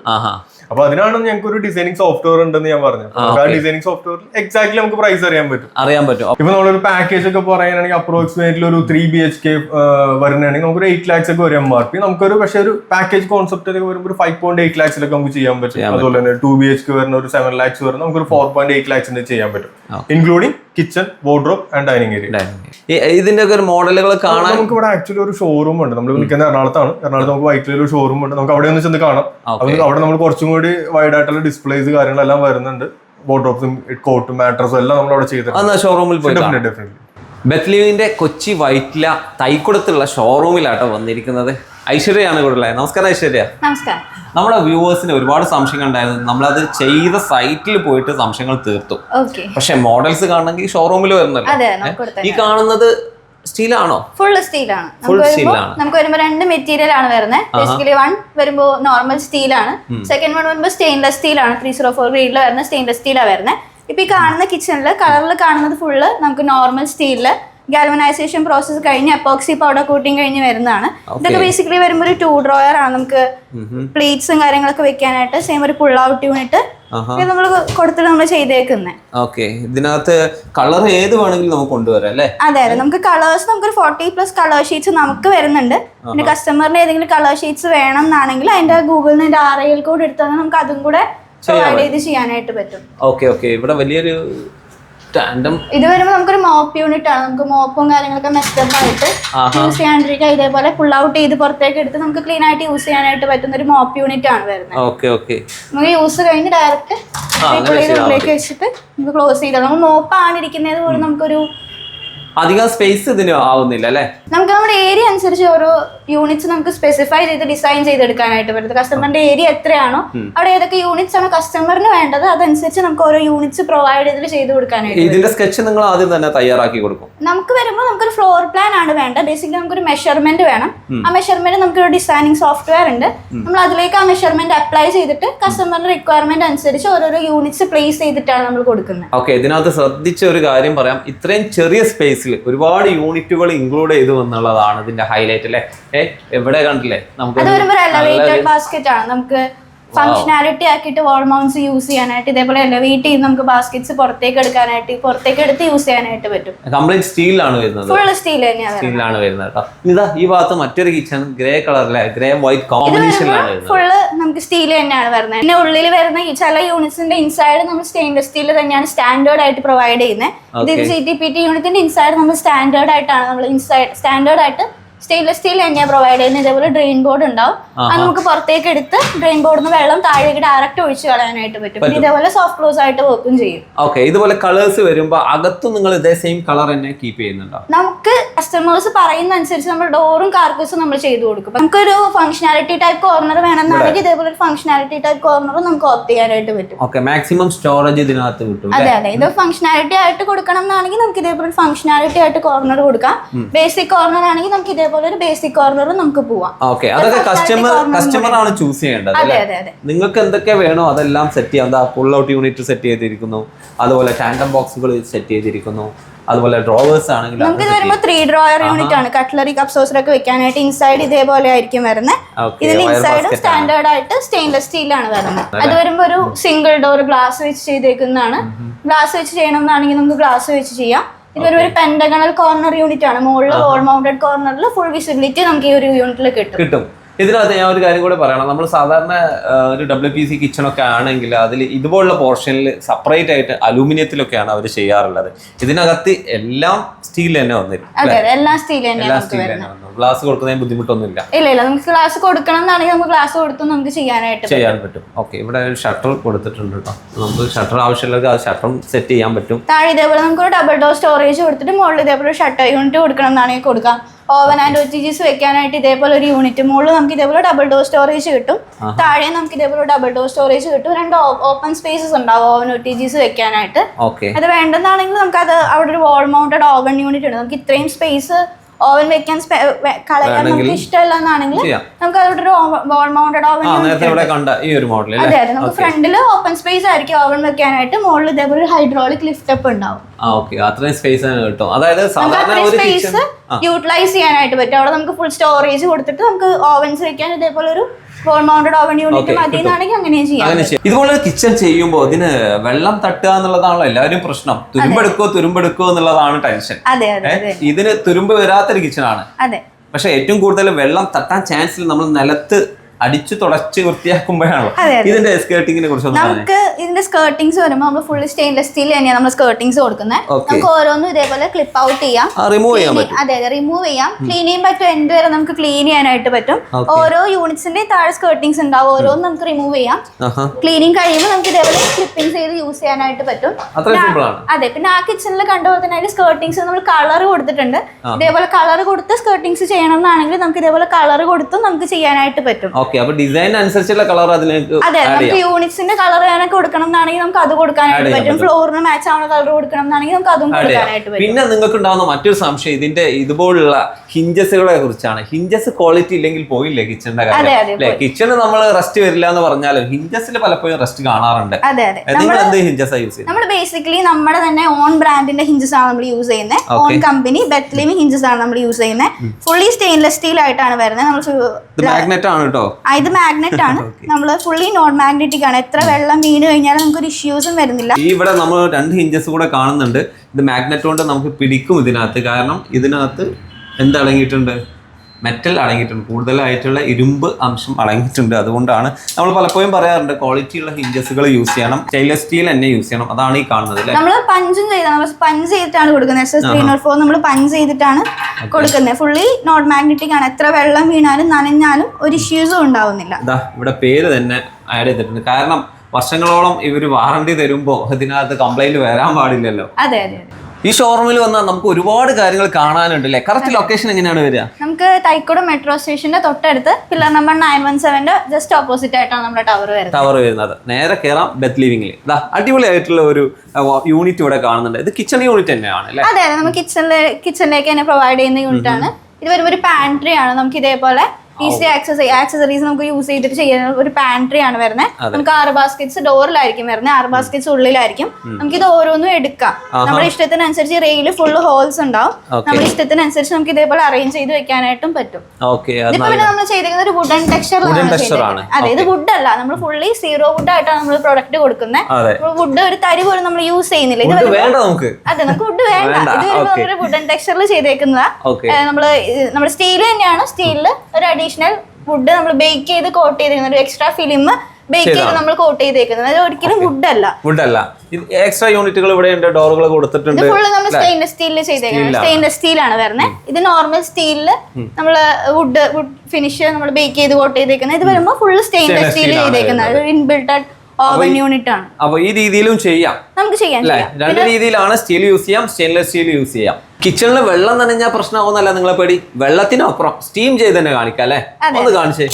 അപ്പൊ അതിനാണ് ഞങ്ങൾക്ക് ഒരു ഡിസൈനിങ് സോഫ്റ്റ്വെയർ ഉണ്ടെന്ന് ഞാൻ പറഞ്ഞു ആ, ഡിസൈനിങ് സോഫ്റ്റ്വെയർ എക്സാക്ട്ലി നമുക്ക് പ്രൈസ് അറിയാൻ പറ്റും. അറിയാൻ പറ്റും. ഇപ്പൊ നമ്മളൊരു പാക്കേജ് ഒക്കെ പറയുകയാണെങ്കിൽ അപ്രോക്സിമേറ്റ്ലി ഒരു ത്രീ ബി എച്ച് കെ വരുന്നതാണെങ്കിൽ നമുക്ക് എയ്റ്റ് ലാക്സ് ഒക്കെ വരും എം ആർ പി നമുക്കൊരു പക്ഷേ ഒരു പാക്കേജ് കോൺസെപ്റ്റ് ഒക്കെ വരുമ്പോൾ ഒരു ഫൈവ് പോയിന്റ് എയ്റ്റ് ലാക്സിലൊക്കെ നമുക്ക് ചെയ്യാൻ പറ്റും. അതുപോലെ തന്നെ ടു ബി എച്ച് കെ വരുന്ന ഒരു സെവൻ ലാക്സ് വരുന്ന നമുക്ക് ഒരു ഫോർ പോയിന്റ് എയ്റ്റ് ലാക്സിന്റെ ചെയ്യാൻ പറ്റും. Including kitchen wardrobe and dining area ഇതിന്റെ ഒക്കെ ഒരു മോഡലുകൾ കാണാൻ നമുക്ക് ഇവിടെ ആക്ച്വലി ഒരു ഷോറൂം ഉണ്ട്. നമ്മൾ നിൽക്കുന്ന എറണാകുളത്താണ്. എറണാകുളത്ത് നമുക്ക് വൈറ്റിലൊരു ഒരു ഷോറൂം ഉണ്ട്. നമുക്ക് അവിടെ ഒന്ന് ചെന്ന് കാണാം. അവിടെ നമ്മൾ കുറച്ചും കൂടി വൈഡ് ആയിട്ടുള്ള ഡിസ്പ്ലേസ് കാര്യങ്ങളെല്ലാം വരുന്നുണ്ട്. വാർഡ്രോബ്സും കോട്ടും മാട്രസും എല്ലാം നമ്മൾ അവിടെ ചെയ്തിട്ടുണ്ട് ഷോറൂമിൽ പോയി ഡെഫിനറ്റ്ലി ബെത്ലീവിന്റെ കൊച്ചി വൈറ്റില തൈക്കുടത്തുള്ള ഷോറൂമിലാട്ടോ വന്നിരിക്കുന്നത്. ഐശ്വര്യയാണ് കൂടെ ഉള്ളത് നമസ്കാരം ഐശ്വര്യ. നമസ്കാരം. നമ്മുടെ വ്യൂവേഴ്സിന് ഒരുപാട് സംശയങ്ങൾ ഉണ്ടായിരുന്നു. നമ്മളത് ചെയ്ത സൈറ്റിൽ പോയിട്ട് സംശയങ്ങൾ തീർത്തു. പക്ഷെ മോഡൽസ് കാണണമെങ്കിൽ ഷോറൂമിൽ വരുന്നല്ലോ. ഈ കാണുന്നത് സ്റ്റീലാണോ? ഫുൾ സ്റ്റീലാണ്. നമുക്ക് വരുമ്പോ രണ്ട് മെറ്റീരിയൽ ആണ് വരുന്നത് ബേസിക്കലി വൺ വരുമ്പോ നോർമൽ സ്റ്റീലാണ് സെക്കൻഡ് വൺ വരുമ്പോ സ്റ്റെയിൻലെസ് സ്റ്റീലാണ് ത്രീ സീറോ ഫോർ ഗ്രേഡിൽ വരുന്ന സ്റ്റെയിൻലെസ് സ്റ്റീലാണ് വരുന്നത് ഇപ്പൊ ഈ കാണുന്ന കിച്ചണിൽ കളറിൽ കാണുന്നത് ഫുള്ള് നമുക്ക് നോർമൽ സ്റ്റീലിൽ ഗാൽവനൈസേഷൻ പ്രോസസ്സ് കഴിഞ്ഞ് എപ്പോക്സി പൗഡർ കൂട്ടിങ് കഴിഞ്ഞ് വരുന്നതാണ്. ഇതൊക്കെ ബേസിക്കലി വരുമ്പോൾ ഒരു ടൂ ഡ്രോയർ ആണ് നമുക്ക് പ്ലേറ്റ്സും കാര്യങ്ങളൊക്കെ വെക്കാനായിട്ട് സെയിം ഒരു പുൾ ഔട്ട് യൂണിറ്റ്. നമ്മൾ കൊടുത്തിട്ട് നമ്മൾ ചെയ്തേക്കുന്നത് ഓക്കെ ഇതിനകത്ത് കളർ ഏത് വേണമെങ്കിലും നമുക്ക് കൊണ്ടുവരാം അല്ലേ? അതെ അതെ. നമുക്ക് കളേഴ്സ് നമുക്ക് ഫോർട്ടി പ്ലസ് കളർ ഷീറ്റ്സ് നമുക്ക് വരുന്നുണ്ട്. പിന്നെ കസ്റ്റമറിന് ഏതെങ്കിലും കളർ ഷീറ്റ്സ് വേണം എന്നാണെങ്കിൽ അതിന്റെ ഗൂഗിളിൽ നിന്ന് ആർ ഐ എൽ കോഡ് എടുത്താൽ നമുക്ക് അതും കൂടെ പ്രൊവൈഡ് ചെയ്ത് ചെയ്യാനായിട്ട് പറ്റും. ഓക്കെ ഓക്കെ ഇവിടെ വലിയൊരു ഇത് വരുമ്പോൾ നമുക്കൊരു മോപ്പ് യൂണിറ്റ് ആണ്. നമുക്ക് മോപ്പും കാര്യങ്ങളൊക്കെ മെസ്റ്റപ്പ് ആയിട്ട്. യൂസ് ചെയ്യാണ്ടിരിക്കുക ഇതേപോലെ ഫുൾ ഔട്ട് ചെയ്ത് പുറത്തേക്ക് എടുത്ത് നമുക്ക് ക്ലീൻ ആയിട്ട് യൂസ് ചെയ്യാനായിട്ട് പറ്റുന്ന ഒരു മോപ്പ് യൂണിറ്റ് ആണ് വരുന്നത്. ഓക്കെ ഓക്കെ നമുക്ക് യൂസ് കഴിഞ്ഞ് ഡയറക്റ്റ് ഉള്ളിലേക്ക് വെച്ചിട്ട് നമുക്ക് ക്ലോസ് ചെയ്താൽ നമ്മൾ മോപ്പാണ് ഇരിക്കുന്നത് പോലും നമുക്കൊരു അധികം സ്പേസ് ഇതിന് ആവുന്നില്ല അല്ലേ? നമുക്ക് നമ്മുടെ ഏരിയ അനുസരിച്ച് ഓരോ യൂണിറ്റ്സ് നമുക്ക് സ്പെസിഫൈ ചെയ്ത് ഡിസൈൻ ചെയ്തെടുക്കാനായിട്ട് പറ്റും. കസ്റ്റമറിന്റെ ഏരിയ എത്രയാണോ അവിടെ ഏതൊക്കെ യൂണിറ്റ്സ് ആണോ കസ്റ്റമറിന് വേണ്ടത് അതനുസരിച്ച് നമുക്ക് ഓരോ യൂണിറ്റ്സ് പ്രൊവൈഡ് ചെയ്ത് ചെയ്ത് കൊടുക്കാനായിട്ട് ഇതിന്റെ സ്കെച്ച് നിങ്ങൾ ആദ്യം തന്നെ തയ്യാറാക്കി കൊടുക്കും. നമുക്ക് വരുമ്പോൾ നമുക്കൊരു ഫ്ലോർ പ്ലാൻ ആണ് വേണ്ട ബേസിക്കലി നമുക്കൊരു മെഷർമെന്റ് വേണം. ആ മെഷർമെന്റ് നമുക്കൊരു ഡിസൈനിങ് സോഫ്റ്റ്വെയർ ഉണ്ട്. നമ്മൾ അതിലേക്ക് ആ മെഷർമെന്റ് അപ്ലൈ ചെയ്തിട്ട് കസ്റ്റമറിന്റെ റിക്വയർമെന്റ് അനുസരിച്ച് ഓരോരോ യൂണിറ്റ്സ് പ്ലേസ് ചെയ്തിട്ടാണ് നമ്മൾ കൊടുക്കുന്നത്. ഓക്കെ ഇതിനകത്ത് ശ്രദ്ധിച്ച ഒരു കാര്യം പറയാം. ഇത്രയും ചെറിയ സ്പേസിൽ ഒരുപാട് യൂണിറ്റുകൾ ഇൻക്ലൂഡ് ചെയ്തു എന്നുള്ളതാണ് ഇതിന്റെ ഹൈലൈറ്റ് അല്ലേ എവിടെ കണ്ടില്ലേ? നമുക്ക് നമുക്ക് ഫംഗ്ഷനാലിറ്റി ആക്കിയിട്ട് വാൾ മൗണ്ട്സ് യൂസ് ചെയ്യാനായിട്ട് ഇതേപോലെ അല്ല വീട്ടിൽ നിന്ന് നമുക്ക് ബാസ്കറ്റ്സ് പുറത്തേക്ക് എടുക്കാനായിട്ട് പുറത്തേക്ക് എടുത്ത് യൂസ് ചെയ്യാനായിട്ട് പറ്റും. കംപ്ലീറ്റ് സ്റ്റീലാണ് വരുന്നത്. ഫുൾ സ്റ്റീൽ തന്നെയാണ് സ്റ്റീലാണ് വരുന്നത് ഇതാ ഈ ഭാഗത്ത് മറ്റൊരു കിച്ചൺ ഗ്രേ കളറിലെ ഗ്രേ വൈറ്റ് കോമ്പിനേഷനിലാണ് ഫുള്ള് നമുക്ക് സ്റ്റീൽ തന്നെയാണ് വരുന്നത്. പിന്നെ ഉള്ളിൽ വരുന്ന ഈ ചില യൂണിറ്റ്സിന്റെ ഇൻസൈഡ് നമ്മൾ സ്റ്റെയിൻലെസ് സ്റ്റീൽ തന്നെയാണ് സ്റ്റാൻഡേർഡ് ആയിട്ട് പ്രൊവൈഡ് ചെയ്യുന്നത്. ഇത് സി ടി പി ടി യൂണിറ്റിന്റെ ഇൻസൈഡ് നമ്മൾ സ്റ്റാൻഡേർഡ് ആയിട്ടാണ് നമ്മൾ ഇൻസൈഡ് സ്റ്റാൻഡേർഡ് ആയിട്ട് സ്റ്റെയിൻലെസ് സ്റ്റീൽ തന്നെയാണ് പ്രൊവൈഡ് ചെയ്യുന്നത്. ഇതേപോലെ ഡ്രെയിൻ ബോർഡ് ഉണ്ടാവും. അത് നമുക്ക് പുറത്തേക്ക് എടുത്ത് ഡ്രെയിൻ ബോർഡിൽ നിന്ന് വെള്ളം താഴേക്ക് ഡയറക്റ്റ് ഒഴിച്ച് കളയാനായിട്ട് പറ്റും. ഇതേപോലെ സോഫ്റ്റ് ക്ലോസ് ആയിട്ട് വർക്കും ചെയ്യും. ഓക്കെ ഇതുപോലെ കളേഴ്സ് വരുമ്പോൾ അകത്തും നിങ്ങൾ ഇതേ സെയിം കളർ തന്നെ കീപ്പ് ചെയ്യുന്നുണ്ടോ? നമുക്ക് കസ്റ്റമേഴ്സ് പറയുന്ന അനുസരിച്ച് നമ്മൾ ഡോറും കാർക്കസും നമ്മൾ ചെയ്തു കൊടുക്കും. നമുക്കൊരു ഫംഗ്ഷനാലിറ്റി ടൈപ്പ് കോർണർ വേണമെന്നാണെങ്കിൽ ഇതേപോലെ ഒരു ഫംഗ്ഷനാലിറ്റി ടൈപ്പ് കോർണറും നമുക്ക് ഓപ്റ്റ് ചെയ്യാനായിട്ട് പറ്റും. ഓക്കെ മാക്സിമം സ്റ്റോറേജ് ഇതിനകത്ത് കിട്ടും അതെ അതെ. ഇത് ഫംഗ്ഷനാലിറ്റി ആയിട്ട് കൊടുക്കണം എന്നാണെങ്കിൽ നമുക്ക് ഇതേപോലെ ഫംഗ്ഷനാലിറ്റി ആയിട്ട് കോർണർ കൊടുക്കാം. ബേസിക് കോർണർ ആണെങ്കിൽ നമുക്ക് ഇതേപോലെ ഒരു ബേസിക് കോർണർ നമുക്ക് പോവാം. ഓക്കെ അതൊക്കെ കസ്റ്റമർ കസ്റ്റമർ ആണ് ചൂസ് ചെയ്യേണ്ടത് അതെ അല്ലേ? അതെ അതെ നിങ്ങൾക്ക് എന്തൊക്കെ വേണോ അതെല്ലാം സെറ്റ് ചെയ്യാം. ഫുൾ ഔട്ട് യൂണിറ്റ് സെറ്റ് ചെയ്തിരിക്കുന്നു. അതുപോലെ ടാൻഡം ബോക്സുകൾ സെറ്റ് ചെയ്തിരിക്കുന്നു. അതുപോലെ ഡ്രോവേഴ്സ് ആണെങ്കിൽ നമുക്ക് ഇത് വരുമ്പോൾ ത്രീ ഡ്രോയർ യൂണിറ്റ് ആണ്. കട്ട്ലറി കപ്പ് സോസർ ഒക്കെ വെക്കാനായിട്ട് ഇൻസൈഡ് ഇതേപോലെ ആയിരിക്കും വരുന്നത്. ഇതിൽ ഇൻസൈഡ് സ്റ്റാൻഡേർഡ് ആയിട്ട് സ്റ്റെയിൻലെസ് സ്റ്റീൽ ആണ് വരുന്നത്. അത്. വരുമ്പോൾ ഒരു സിംഗിൾ ഡോർ ഗ്ലാസ് വെച്ച് ചെയ്തേക്കുന്നതാണ്. ഗ്ലാസ് വെച്ച് ചെയ്യണമെന്നാണെങ്കിൽ നമുക്ക് ഗ്ലാസ് വെച്ച് ചെയ്യാം. ഇതൊരു ഒരു പെൻഡഗണൽ കോർണർ യൂണിറ്റ് ആണ്. മുകളിൽ ഓൾ മൗണ്ടഡ് കോർണറിൽ ഫുൾ വിസിബിലിറ്റി നമുക്ക് ഈ ഒരു യൂണിറ്റിൽ കിട്ടും. കിട്ടും. ഇതിനകത്ത് ഞാൻ ഒരു കാര്യം കൂടെ പറയണം. നമ്മൾ സാധാരണ ഒരു ഡബ്ല്യു പി സി കിച്ചൺ ഒക്കെ ആണെങ്കിൽ അതിൽ ഇതുപോലുള്ള പോർഷനിൽ സെപ്പറേറ്റ് ആയിട്ട് അലൂമിനിയത്തിലൊക്കെയാണ് അവർ ചെയ്യാറുള്ളത്. ഇതിനകത്ത് എല്ലാം സ്റ്റീൽ തന്നെ വന്നിരുന്നു എല്ലാം സ്റ്റീൽ തന്നെ ഗ്ലാസ് കൊടുക്കുന്നതിന് ബുദ്ധിമുട്ടൊന്നുമില്ല. ഇല്ല ഇല്ല നമുക്ക് ഗ്ലാസ് കൊടുക്കണം എന്നാണെങ്കിൽ നമുക്ക് ഗ്ലാസ് കൊടുത്ത് നമുക്ക് ചെയ്യാനായിട്ട്. ചെയ്യാൻ പറ്റും. ഓക്കെ ഇവിടെ ഒരു ഷട്ടർ കൊടുത്തിട്ടുണ്ട് കേട്ടോ. നമുക്ക് ഷട്ടർ ആവശ്യമുള്ളവർക്ക് ആ ഷട്ടറും സെറ്റ് ചെയ്യാൻ പറ്റും. താഴെ ഇതേപോലെ നമുക്ക് ഒരു ഡബിൾ ഡോർ സ്റ്റോറേജ് കൊടുത്തിട്ട് മുകളിൽ ഇതേപോലെ ഷട്ടർ യൂണിറ്റ് കൊടുക്കണം എന്നാണെങ്കിൽ കൊടുക്കാം. ഓവൻ ആൻഡ് ഒ ജീസ് ജിസ് വെക്കാനായിട്ട് ഇതേപോലെ ഒരു യൂണിറ്റ് മുകളിൽ നമുക്ക് ഇതേപോലെ ഡബിൾ ഡോർ സ്റ്റോറേജ് കിട്ടും. താഴെ നമുക്ക് ഇതേപോലെ ഡബിൾ ഡോർ സ്റ്റോറേജ് കിട്ടും. രണ്ട് ഓപ്പൺ സ്പേസസ് ഉണ്ടാവും ഓവൻ ഒ ടി ജിസ് വെക്കാനായിട്ട് അത് വേണ്ടെന്നാണെങ്കിൽ നമുക്ക് അത് അവിടെ ഒരു വാൾ മൗണ്ടഡ് ഓവൻ യൂണിറ്റ് ഉണ്ട് നമുക്ക് ഇത്രയും സ്പേസ് ഓവൻ വെക്കാൻ കളയാൻ നമുക്ക് ഇഷ്ടമല്ലെന്നാണെങ്കിൽ നമുക്ക് അവിടെ ഒരു വാൾ മൗണ്ടഡ് ഓവൻ അതെ. അതെ നമുക്ക് ഫ്രണ്ടിൽ ഓപ്പൺ സ്പേസ് ആയിരിക്കും ഓവൻ വെക്കാനായിട്ട്. മുകളിൽ ഇതേപോലെ ഒരു ഹൈഡ്രോളിക് ലിഫ്റ്റ് അപ്പ് ഉണ്ടാവും. യൂട്ടിലൈസ് ചെയ്യാനായിട്ട് പറ്റും. അവിടെ നമുക്ക് ഫുൾ സ്റ്റോറേജ് കൊടുത്തിട്ട് നമുക്ക് ഓവൻസ് വെക്കാൻ ഇതേപോലെ ഒരു wall mounted oven unit Okay, മതി എന്നാണെങ്കിൽ അങ്ങനെ ചെയ്യാം. ഇതുപോലെ കിച്ചൺ ചെയ്യുമ്പോൾ ഇതിന് വെള്ളം തട്ടുക എന്നുള്ളതാണല്ലോ എല്ലാവരും പ്രശ്നം. തുരുമ്പെടുക്കോ തുരുമ്പെടുക്കോ എന്നുള്ളതാണ് ടെൻഷൻ അതെ അതെ അതെ. ഇതിന് തുരുമ്പ് വരാത്തൊരു കിച്ചൺ ആണ്. പക്ഷെ ഏറ്റവും കൂടുതൽ വെള്ളം തട്ടാൻ ചാൻസ് നമ്മൾ നിലത്ത് അടിച്ചു തുടച്ച് അതെ. ഇതിന്റെ സ്കേർട്ടിങ്ങിനെ കുറിച്ച് നമുക്ക് ഇതിന്റെ സ്കേർട്ടിങ്സ് വരുമ്പോൾ നമ്മൾ ഫുൾ സ്റ്റെയിൻലെസ് സ്റ്റീൽ തന്നെയാണ് നമ്മൾ സ്കേർട്ടിങ്സ് കൊടുക്കുന്നത് നമുക്ക് ഓരോന്നും ഇതേപോലെ ക്ലിപ്പ് ഔട്ട് ചെയ്യാം. റിമൂവ് ചെയ്യാം അതെ അതെ റിമൂവ് ചെയ്യാം. ക്ലീൻ ചെയ്യാൻ പറ്റും എന്ത് വരെ നമുക്ക് ക്ലീൻ ചെയ്യാനായിട്ട് പറ്റും. ഓരോ യൂണിറ്റ്സിന്റെ താഴെ സ്കേർട്ടിങ്സ് ഉണ്ടാവും. ഓരോന്നും നമുക്ക് റിമൂവ് ചെയ്യാം. ക്ലീനിങ് കഴിയുമ്പോൾ നമുക്ക് ഇതേപോലെ ക്ലിപ്പിംഗ് ചെയ്ത് യൂസ് ചെയ്യാനായിട്ട് പറ്റും. അതെ പിന്നെ ആ കിച്ചണിൽ കണ്ടുപോലെ തന്നെ അതിന്റെ സ്കേർട്ടിങ്സ് നമ്മൾ കളർ കൊടുത്തിട്ടുണ്ട്. ഇതേപോലെ കളർ കൊടുത്ത് സ്കേർട്ടിങ്സ് ചെയ്യണം എന്നാണെങ്കിൽ നമുക്ക് ഇതേപോലെ കളർ കൊടുത്തും നമുക്ക് ചെയ്യാനായിട്ട് പറ്റും. ഓക്കെ അപ്പൊ ഡിസൈൻ അനുസരിച്ചുള്ള കളർ അതിലേക്ക് അതെ നമുക്ക് കളർ വേണേ കൊടുക്കണം എന്നാണെങ്കിൽ നമുക്ക് അത് കൊടുക്കാനായിട്ട് പറ്റും. ഫ്ലോറിന് മാച്ച് ആവുന്ന കളർ കൊടുക്കണം എന്നാണെങ്കിൽ നമുക്ക് അതും കൊടുക്കാനായിട്ട് പറ്റും. പിന്നെ നിങ്ങൾക്ക് ഉണ്ടാവുന്ന മറ്റൊരു സംശയം ഇതിന്റെ ഇതുപോലുള്ള ഹിഞ്ചസുകളെ കുറിച്ചാണ് ഹിഞ്ചസ് ക്വാളിറ്റി ഇല്ലെങ്കിൽ പോയില്ലേ കിച്ചണിന്റെ കാര്യം? അല്ലെ? കിച്ചണ് നമ്മൾ റെസ്റ്റ് വരില്ല എന്ന് പറഞ്ഞാലും ഹിഞ്ചസിൽ പലപ്പോഴും റെസ്റ്റ് കാണാറുണ്ട്. നിങ്ങൾ എന്ത് ഹിഞ്ചസാണ് യൂസ് ചെയ്യുന്നത് നമ്മൾ ബേസിക്കലി നമ്മുടെ തന്നെ ഓൺ ബ്രാൻഡിന്റെ ഹിഞ്ചസ് ആണ് നമ്മൾ യൂസ് ചെയ്യുന്നത് ഓൺ. കമ്പനി ബെത്ലിമി ഹിഞ്ചസ് ആണ് നമ്മൾ യൂസ് ചെയ്യുന്നത് ഫുള്ളി സ്റ്റെയിൻലെസ് സ്റ്റീൽ ആയിട്ടാണ് വരുന്നത് നമ്മൾ മാഗ്നറ്റ് ആണ് കേട്ടോ ഇത് മാഗ്നറ്റ് ആണ്. നമ്മൾ ഫുള്ളി നോൺ മാഗ്നറ്റിക് ആണ്. എത്ര വെള്ളം വീണ് കഴിഞ്ഞാലും നമുക്ക് ഒരു ഇഷ്യൂസും വരുന്നില്ല. ഈ ഇവിടെ നമ്മൾ രണ്ട് ഹിഞ്ചസ് കൂടെ കാണുന്നുണ്ട്. ഇത് മാഗ്നറ്റ് കൊണ്ട് നമുക്ക് പിടിക്കും ഇതിനകത്ത്. കാരണം ഇതിനകത്ത് എന്തടങ്ങിയിട്ടുണ്ട് മെറ്റൽ അടങ്ങിയിട്ടുണ്ട്. കൂടുതലായിട്ടുള്ള ഇരുമ്പ് അംശം അടങ്ങിയിട്ടുണ്ട്. അതുകൊണ്ടാണ് നമ്മൾ പലപ്പോഴും പറയാറുണ്ട് ക്വാളിറ്റി ഉള്ള ഹിഞ്ചസുകൾ യൂസ് ചെയ്യണം. സ്റ്റെയിൻലെസ് സ്റ്റീൽ തന്നെ യൂസ് ചെയ്യണം. അതാണ് ഈ കാണുന്നത് അല്ലേ? നമ്മൾ പഞ്ചും ചെയ്താണ് പഞ്ച് ചെയ്തിട്ടാണ് കൊടുക്കുന്നത്. S S three nought four നമ്മൾ പഞ്ച് ചെയ്തിട്ടാണ് കൊടുക്കുന്നത്. ഫുള്ളി നോട്ട് മാഗ്നറ്റിക് ആണ്. എത്ര വെള്ളം വീണാലും നനഞ്ഞാലും ഒരു ഇഷ്യൂസും ഉണ്ടാവുന്നില്ല. ഇവിടെ പേര് തന്നെ ആഡ് ചെയ്തിട്ടുണ്ട്. കാരണം വർഷങ്ങളോളം ഇവർ വാറണ്ടി തരുമ്പോൾ ഇതിനകത്ത് കംപ്ലൈന്റ് വരാൻ പാടില്ലല്ലോ. അതെ അതെ അതെ. ഈ ഷോറൂമിൽ വന്നാൽ നമുക്ക് ഒരുപാട് കാര്യങ്ങൾ കാണാനുണ്ട് അല്ലേ കറക്റ്റ് ലൊക്കേഷൻ എങ്ങനെയാണ് വരിക? നമുക്ക് തൈക്കോട് മെട്രോ സ്റ്റേഷന്റെ തൊട്ടടുത്ത് പില്ലർ നമ്പർ നയൻ വൺ സെവന്റെ ജസ്റ്റ് ഓപ്പോസിറ്റ് ആയിട്ടാണ് നമ്മുടെ ടവർ വരുന്നത്. ടവർ വരുന്നത്. നേരെ കയറാം ബെത്ത് ലിവിംഗിൽ ഇതാ അടിപൊളിയായിട്ടുള്ള ഒരു യൂണിറ്റ് ഇവിടെ കാണുന്നുണ്ട്. ഇത് കിച്ചൺ യൂണിറ്റ് തന്നെയാണ് അല്ലേ അതെ അതെ. നമുക്ക് കിച്ചണിലെ കിച്ചണിലേക്ക് തന്നെ പ്രൊവൈഡ് ചെയ്യുന്ന യൂണിറ്റ് ആണ്. ഇത് വരുമ്പോൾ ഒരു പാൻട്രി ആണ്. നമുക്ക് ഇതേപോലെ ഈസി ആക്സസ് ആക്സസറീസ് നമുക്ക് യൂസ് ചെയ്തിട്ട് ചെയ്യുന്ന ഒരു പാൻട്രി ആണ് വരുന്നത്. നമുക്ക് ആറ് ബാസ്കറ്റ്സ് ഡോറിലായിരിക്കും വരുന്നത്. ആറ് ബാസ്കറ്റ്സ് ഉള്ളിലായിരിക്കും. നമുക്ക് ഇത് ഓരോന്നും എടുക്കാം. നമ്മുടെ ഇഷ്ടത്തിനനുസരിച്ച് റെയിൽ ഫുള്ള് ഹോൾസ് ഉണ്ടാവും. നമ്മുടെ ഇഷ്ടത്തിനനുസരിച്ച് നമുക്ക് ഇതേപോലെ അറേഞ്ച് ചെയ്ത് വെക്കാനായിട്ടും പറ്റും. ഇതിപ്പോ പിന്നെ നമ്മൾ ചെയ്തിരിക്കുന്നത് ഒരു വുഡൻ ആണ്. ടെക്സ്ചറിലാണ് അതെ ഇത് വുഡ് അല്ല. നമ്മൾ ഫുള്ളി സീറോ വുഡ് ആയിട്ടാണ് നമ്മൾ പ്രൊഡക്റ്റ് കൊടുക്കുന്നത്. വുഡ് ഒരു തരി പോലും നമ്മൾ യൂസ് ചെയ്യുന്നില്ല. ഇത് വേണ്ട നമുക്ക്. അതെ നമുക്ക് വുഡ് വേണ്ട. ഇത് വരുമ്പോൾ വുഡൻ ടെക്സ്ചറിൽ ചെയ്തേക്കുന്നതാ. നമ്മൾ നമ്മൾ നമ്മുടെ സ്റ്റീൽ തന്നെയാണ്. സ്റ്റീലിൽ ഒരു അഡീഷണൽ വുഡ് നമ്മൾ ബേക്ക് ചെയ്ത് കോട്ട് ചെയ്തിരിക്കുന്ന ഒരു എക്സ്ട്രാ ഫിലിം ബേക്ക് ചെയ്ത് നമ്മൾ കോട്ട് ചെയ്തേക്കുന്നത്. അത് ഒരിക്കലും വുഡ് അല്ല. വുഡ് അല്ല. എക്സ്ട്രാ യൂണിറ്റുകൾ ഇവിടെ ഉണ്ട് ഡോറുകൾ കൊടുത്തിട്ടുണ്ട്. ഫുള്ള് നമ്മൾ സ്റ്റെയിൻലെസ് സ്റ്റീലിൽ ചെയ്തേക്കുന്നത്. സ്റ്റെയിൻലെസ് സ്റ്റീലാണ് വരുന്നത് ഇത് നോർമൽ സ്റ്റീലിൽ നമ്മൾ വുഡ് വുഡ് ഫിനിഷ് നമ്മൾ ബേക്ക് ചെയ്ത് കോട്ട് ചെയ്തേക്കുന്നത്. ഇത് വരുമ്പോൾ ഫുള്ള് സ്റ്റെയിൻലെസ് സ്റ്റീൽ ചെയ്തേക്കുന്നത്. ഇൻബിൽട്ടഡ് ഓവൻ യൂണിറ്റ് ആണ്. അപ്പൊ ഈ രീതിയിലും ചെയ്യാം. നമുക്ക് ചെയ്യാം രണ്ട് രീതിയിലാണ് സ്റ്റീൽ യൂസ് ചെയ്യാം സ്റ്റെയിൻലെസ് സ്റ്റീൽ യൂസ് ചെയ്യാം. കിച്ചണിൽ വെള്ളം നനഞ്ഞാൽ പ്രശ്നമാവുന്നല്ല നിങ്ങളെ പേടി. വെള്ളത്തിനപ്പുറം സ്റ്റീം ചെയ്ത് തന്നെ കാണിക്കാം അല്ലേ? ഒന്ന് കാണിച്ചേ.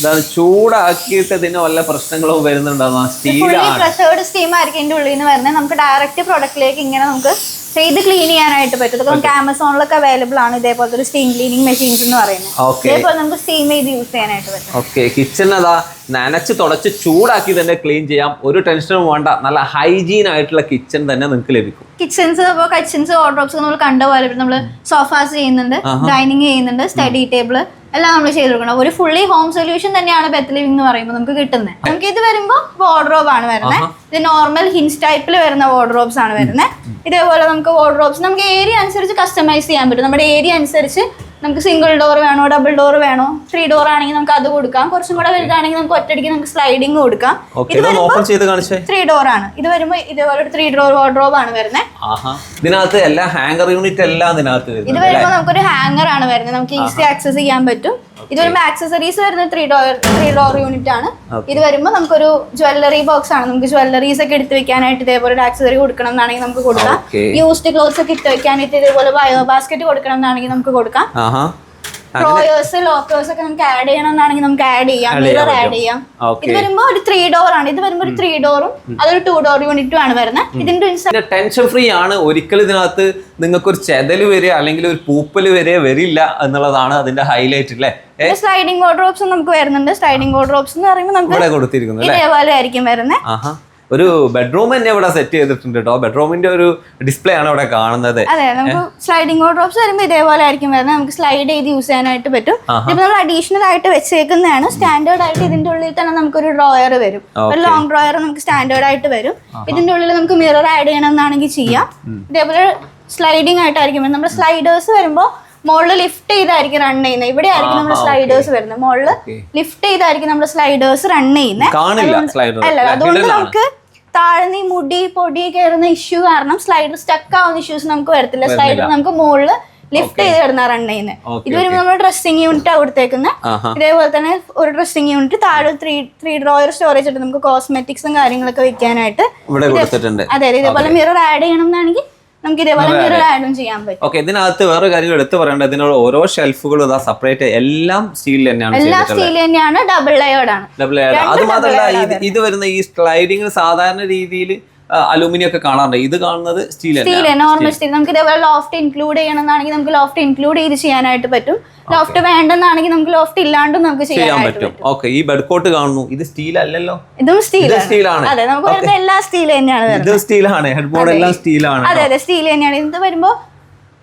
ഇതാണ് ചൂടാക്കിയിട്ട് ഇതിന് വല്ല പ്രശ്നങ്ങളും വരുന്നുണ്ടാവും സ്റ്റീലാണ് സ്റ്റീം ആയിരിക്കും ഇതിന്റെ ഉള്ളിൽ നിന്ന് വരുന്നത്. നമുക്ക് ഡയറക്റ്റ് പ്രൊഡക്റ്റിലേക്ക് ഇങ്ങനെ നമുക്ക് ചെയ്ത് ക്ലീൻ ചെയ്യാനായിട്ട് പറ്റും. നമുക്ക് ആമസോണിലൊക്കെ അവൈലബിൾ ആണ് ഇതേപോലത്തെ ഒരു സ്റ്റീം ക്ലീനിങ് മെഷീൻസ് എന്ന് പറയുന്നത്. ഇതേപോലെ നമുക്ക് സ്റ്റീം ചെയ്ത് യൂസ് ചെയ്യാനായിട്ട് പറ്റും. ഓക്കെ കിച്ചൺ അതാ നനച്ച് തുടച്ച് ചൂടാക്കി തന്നെ ക്ലീൻ ചെയ്യാം. ഒരു ടെൻഷനും വേണ്ട. നല്ല ഹൈജീൻ ആയിട്ടുള്ള കിച്ചൺ തന്നെ നിങ്ങൾക്ക് ലഭിക്കും. കിച്ചൺസ് അപ്പോൾ കിച്ചൺസ് വാർഡ്രോബ്സ് നമ്മൾ കണ്ട പോലെ നമ്മൾ സോഫാസ് ചെയ്യുന്നുണ്ട് ഡൈനിങ് ചെയ്യുന്നുണ്ട് സ്റ്റഡി ടേബിൾ എല്ലാം നമ്മൾ ചെയ്ത് കൊടുക്കണം. ഒരു ഫുള്ളി ഹോം സൊല്യൂഷൻ തന്നെയാണ് ബെത്ത് ലിവിംഗ് എന്ന് പറയുമ്പോൾ നമുക്ക് കിട്ടുന്നത് നമുക്ക് ഇത് വരുമ്പോൾ വാർഡ്രോബ് ആണ് വരുന്നത് ഇത് നോർമൽ ഹിൻസ് ടൈപ്പിൽ വരുന്ന വാർഡ്രോബ്സ് ആണ് വരുന്നത് ഇതേപോലെ നമുക്ക് വാർഡ്രോബ്സ് നമുക്ക് ഏരിയ അനുസരിച്ച് കസ്റ്റമൈസ് ചെയ്യാൻ പറ്റും. നമ്മുടെ ഏരിയ അനുസരിച്ച് നമുക്ക് സിംഗിൾ ഡോർ വേണോ ഡബിൾ ഡോർ വേണോ ത്രീ ഡോർ ആണെങ്കിൽ നമുക്ക് അത് കൊടുക്കാം. കുറച്ചും കൂടെ വലുതാണെങ്കിൽ നമുക്ക് ഒറ്റയടിക്ക് നമുക്ക് സ്ലൈഡിംഗ് കൊടുക്കാം. ഇത് ഇതൊന്ന് ഓപ്പൺ ചെയ്ത് കാണിച്ചേ. ത്രീ ഡോർ ആണ്. ഇത് വരുമ്പോൾ ഇതേപോലെ ഒരു ത്രീ ഡോർ വാർഡ്രോബ് ആണ് വരുന്നത് ഇതിനകത്ത് എല്ലാ ഹാങ്ങർ യൂണിറ്റ് എല്ലാം ഇതിനകത്ത് ഇത് വരുമ്പോ വരുമ്പോൾ നമുക്കൊരു ഹാങ്ങർ ആണ് വരുന്നത്. നമുക്ക് ഈസി ആക്സസ് ചെയ്യാൻ പറ്റും. ഇത് വരുമ്പോൾ ആക്സസറീസ് വരുന്ന three door three door unit ആണ്. ഇത് വരുമ്പോൾ നമുക്കൊരു ജ്വല്ലറി ബോക്സ് ആണ്. നമുക്ക് ജ്വല്ലറീസ് ഒക്കെ എടുത്ത് വെക്കാനായിട്ട് ഇതേപോലെ ഒരു ആക്സസറി കൊടുക്കണം എന്നാണെങ്കിൽ നമുക്ക് കൊടുക്കാം. യൂസ്ഡ് ക്ലോത്ത്സ് ഒക്കെ ഇട്ട് വെക്കാനായിട്ട് ഇതേപോലെ ബയോ ബാസ്ക്കറ്റ് കൊടുക്കണം എന്നാണെങ്കിൽ നമുക്ക് കൊടുക്കാം. ആഹാ. ഡ്രോയേഴ്സ് ലോക്കേഴ്സ് ഒക്കെ നമുക്ക് ആഡ് നമുക്ക് ആഡ് ചെയ്യാം. Add മിറർ ആഡ് ചെയ്യാം. ഇത് വരുമ്പോൾ ഒരു ത്രീ ഡോർ ആണ്. ഇത് വരുമ്പോൾ ഒരു ത്രീ ഡോറും അതൊരു ടു ഡോർ യൂണിറ്റും ആണ് വരുന്നത്. ഇതിന്റെ ടെൻഷൻ ഫ്രീ ആണ്. ഒരിക്കലും ഇതിനകത്ത് നിങ്ങൾക്ക് ഒരു ചെതൽ വരെ അല്ലെങ്കിൽ ഒരു പൂപ്പൽ വരെ വരില്ല എന്നുള്ളതാണ് അതിന്റെ ഹൈലൈറ്റ് അല്ലേ സ്ലൈഡിംഗ് വാർഡ്രോബ്സ് നമുക്ക് വരുന്നുണ്ട്. സ്ലൈഡിംഗ് വാർഡ്രോബ്സ് എന്ന് പറയുമ്പോൾ നമുക്ക് ഇതേപോലെ ആയിരിക്കും വരുന്നത്. ഒരു ബെഡ്റൂം തന്നെ ഇവിടെ സെറ്റ് ചെയ്തിട്ടുണ്ട് കേട്ടോ ബെഡ്റൂമിന്റെ ഒരു ഡിസ്പ്ലേ ആണ് ഇവിടെ കാണുന്നത്. അതെ നമുക്ക് സ്ലൈഡിംഗ് വാർഡ്രോബ്സ് വരുമ്പോൾ ഇതേപോലെ ആയിരിക്കും വരുന്നത്. നമുക്ക് സ്ലൈഡ് ചെയ്ത് യൂസ് ചെയ്യാനായിട്ട് പറ്റും. ഇപ്പൊ നമ്മൾ അഡീഷണൽ ആയിട്ട് വെച്ചേക്കുന്നതാണ്. സ്റ്റാൻഡേർഡ് ആയിട്ട് ഇതിന്റെ ഉള്ളിൽ തന്നെ നമുക്ക് ഒരു ഡ്രോയർ വരും. ഒരു ലോങ് ഡ്രോയർ നമുക്ക് സ്റ്റാൻഡേർഡ് ആയിട്ട് വരും. ഇതിന്റെ ഉള്ളിൽ നമുക്ക് മിറർ ആഡ് ചെയ്യണം എന്നാണെങ്കിൽ ചെയ്യാം. ഇതേപോലെ സ്ലൈഡിംഗ് ആയിട്ടായിരിക്കും നമ്മുടെ സ്ലൈഡേഴ്സ് വരുമ്പോൾ മുകളിൽ ലിഫ്റ്റ് ചെയ്തായിരിക്കും റൺ ചെയ്യുന്നത്. ഇവിടെ ആയിരിക്കും നമ്മുടെ സ്ലൈഡേഴ്സ് വരുന്നത്. മുകളിൽ ലിഫ്റ്റ് ചെയ്തായിരിക്കും നമ്മുടെ സ്ലൈഡേഴ്സ് റൺ ചെയ്യുന്നത്. അല്ല അതുകൊണ്ട് നമുക്ക് താഴ്ന്ന ഈ മുടി പൊടി കയറുന്ന ഇഷ്യൂ കാരണം സ്ലൈഡർ സ്റ്റക്ക് ആവുന്ന ഇഷ്യൂസ് നമുക്ക് വരത്തില്ല. സ്ലൈഡർ നമുക്ക് മുകളിൽ ലിഫ്റ്റ് ചെയ്ത് കിടന്ന റൺ ചെയ്യുന്നത്. ഇത് വരുമ്പോൾ നമ്മൾ ഡ്രസ്സിംഗ് യൂണിറ്റ് കൊടുത്തേക്കുന്നത് ആഹാ. ഇതേപോലെ തന്നെ ഒരു ഡ്രസ്സിംഗ് യൂണിറ്റ് താഴെ ത്രീ ത്രീ ഡ്രോയർ സ്റ്റോറേജ് ഉണ്ട് നമുക്ക് കോസ്മെറ്റിക്സും കാര്യങ്ങളൊക്കെ വെക്കാനായിട്ട് അതെ ഇതേപോലെ മിറർ ആഡ് ചെയ്യണം എന്നാണെങ്കിൽ നമുക്ക് ഇതേപോലെ മിറർ ആഡും ചെയ്യാൻ പറ്റും. ഓക്കെ ഇതിനകത്ത് വേറെ കാര്യങ്ങൾ എടുത്തു പറയേണ്ടത് ഇതിനുള്ള ഓരോ ഷെൽഫുകളും ഇതാ സെപ്പറേറ്റ് എല്ലാം സ്റ്റീൽ തന്നെയാണ് എല്ലാം സ്റ്റീൽ തന്നെയാണ് ഡബിൾ ലെയേർഡ് ആണ്. ഡബിൾ രണ്ട് അത് മാത്രമല്ല ഇത് ഇത് വരുന്ന ഈ സ്ലൈഡിങ് സാധാരണ രീതിയിൽ അലൂമിനിയം ഒക്കെ കാണാറുണ്ട്. ഇത് കാണുന്നത് സ്റ്റീൽ സ്റ്റീൽ നോർമൽ സ്റ്റീൽ. നമുക്ക് ഇതേപോലെ ലോഫ്റ്റ് ഇൻക്ലൂഡ് ചെയ്യണമെന്നാണെങ്കിൽ നമുക്ക് ലോഫ്റ്റ് ഇൻക്ലൂഡ് ചെയ്ത് ചെയ്യാനായിട്ട് പറ്റും. ലോഫ്റ്റ് വേണ്ടെന്നാണെങ്കിൽ നമുക്ക് ലോഫ്റ്റ് ഇല്ലാണ്ടും നമുക്ക് ചെയ്യാൻ പറ്റും. ഓക്കെ ഈ ബെഡ് കോട്ട് കാണുന്നു. ഇത് സ്റ്റീൽ അല്ലല്ലോ. ഇതും സ്റ്റീൽ ആണ്. അതെ നമുക്ക് വരുന്ന എല്ലാ സ്റ്റീൽ തന്നെയാണ് ഇത് സ്റ്റീലാണ് ഹെഡ് ബോർഡ് എല്ലാം സ്റ്റീലാണ് അതെ അതെ സ്റ്റീൽ തന്നെയാണ്. ഇത് വരുമ്പോൾ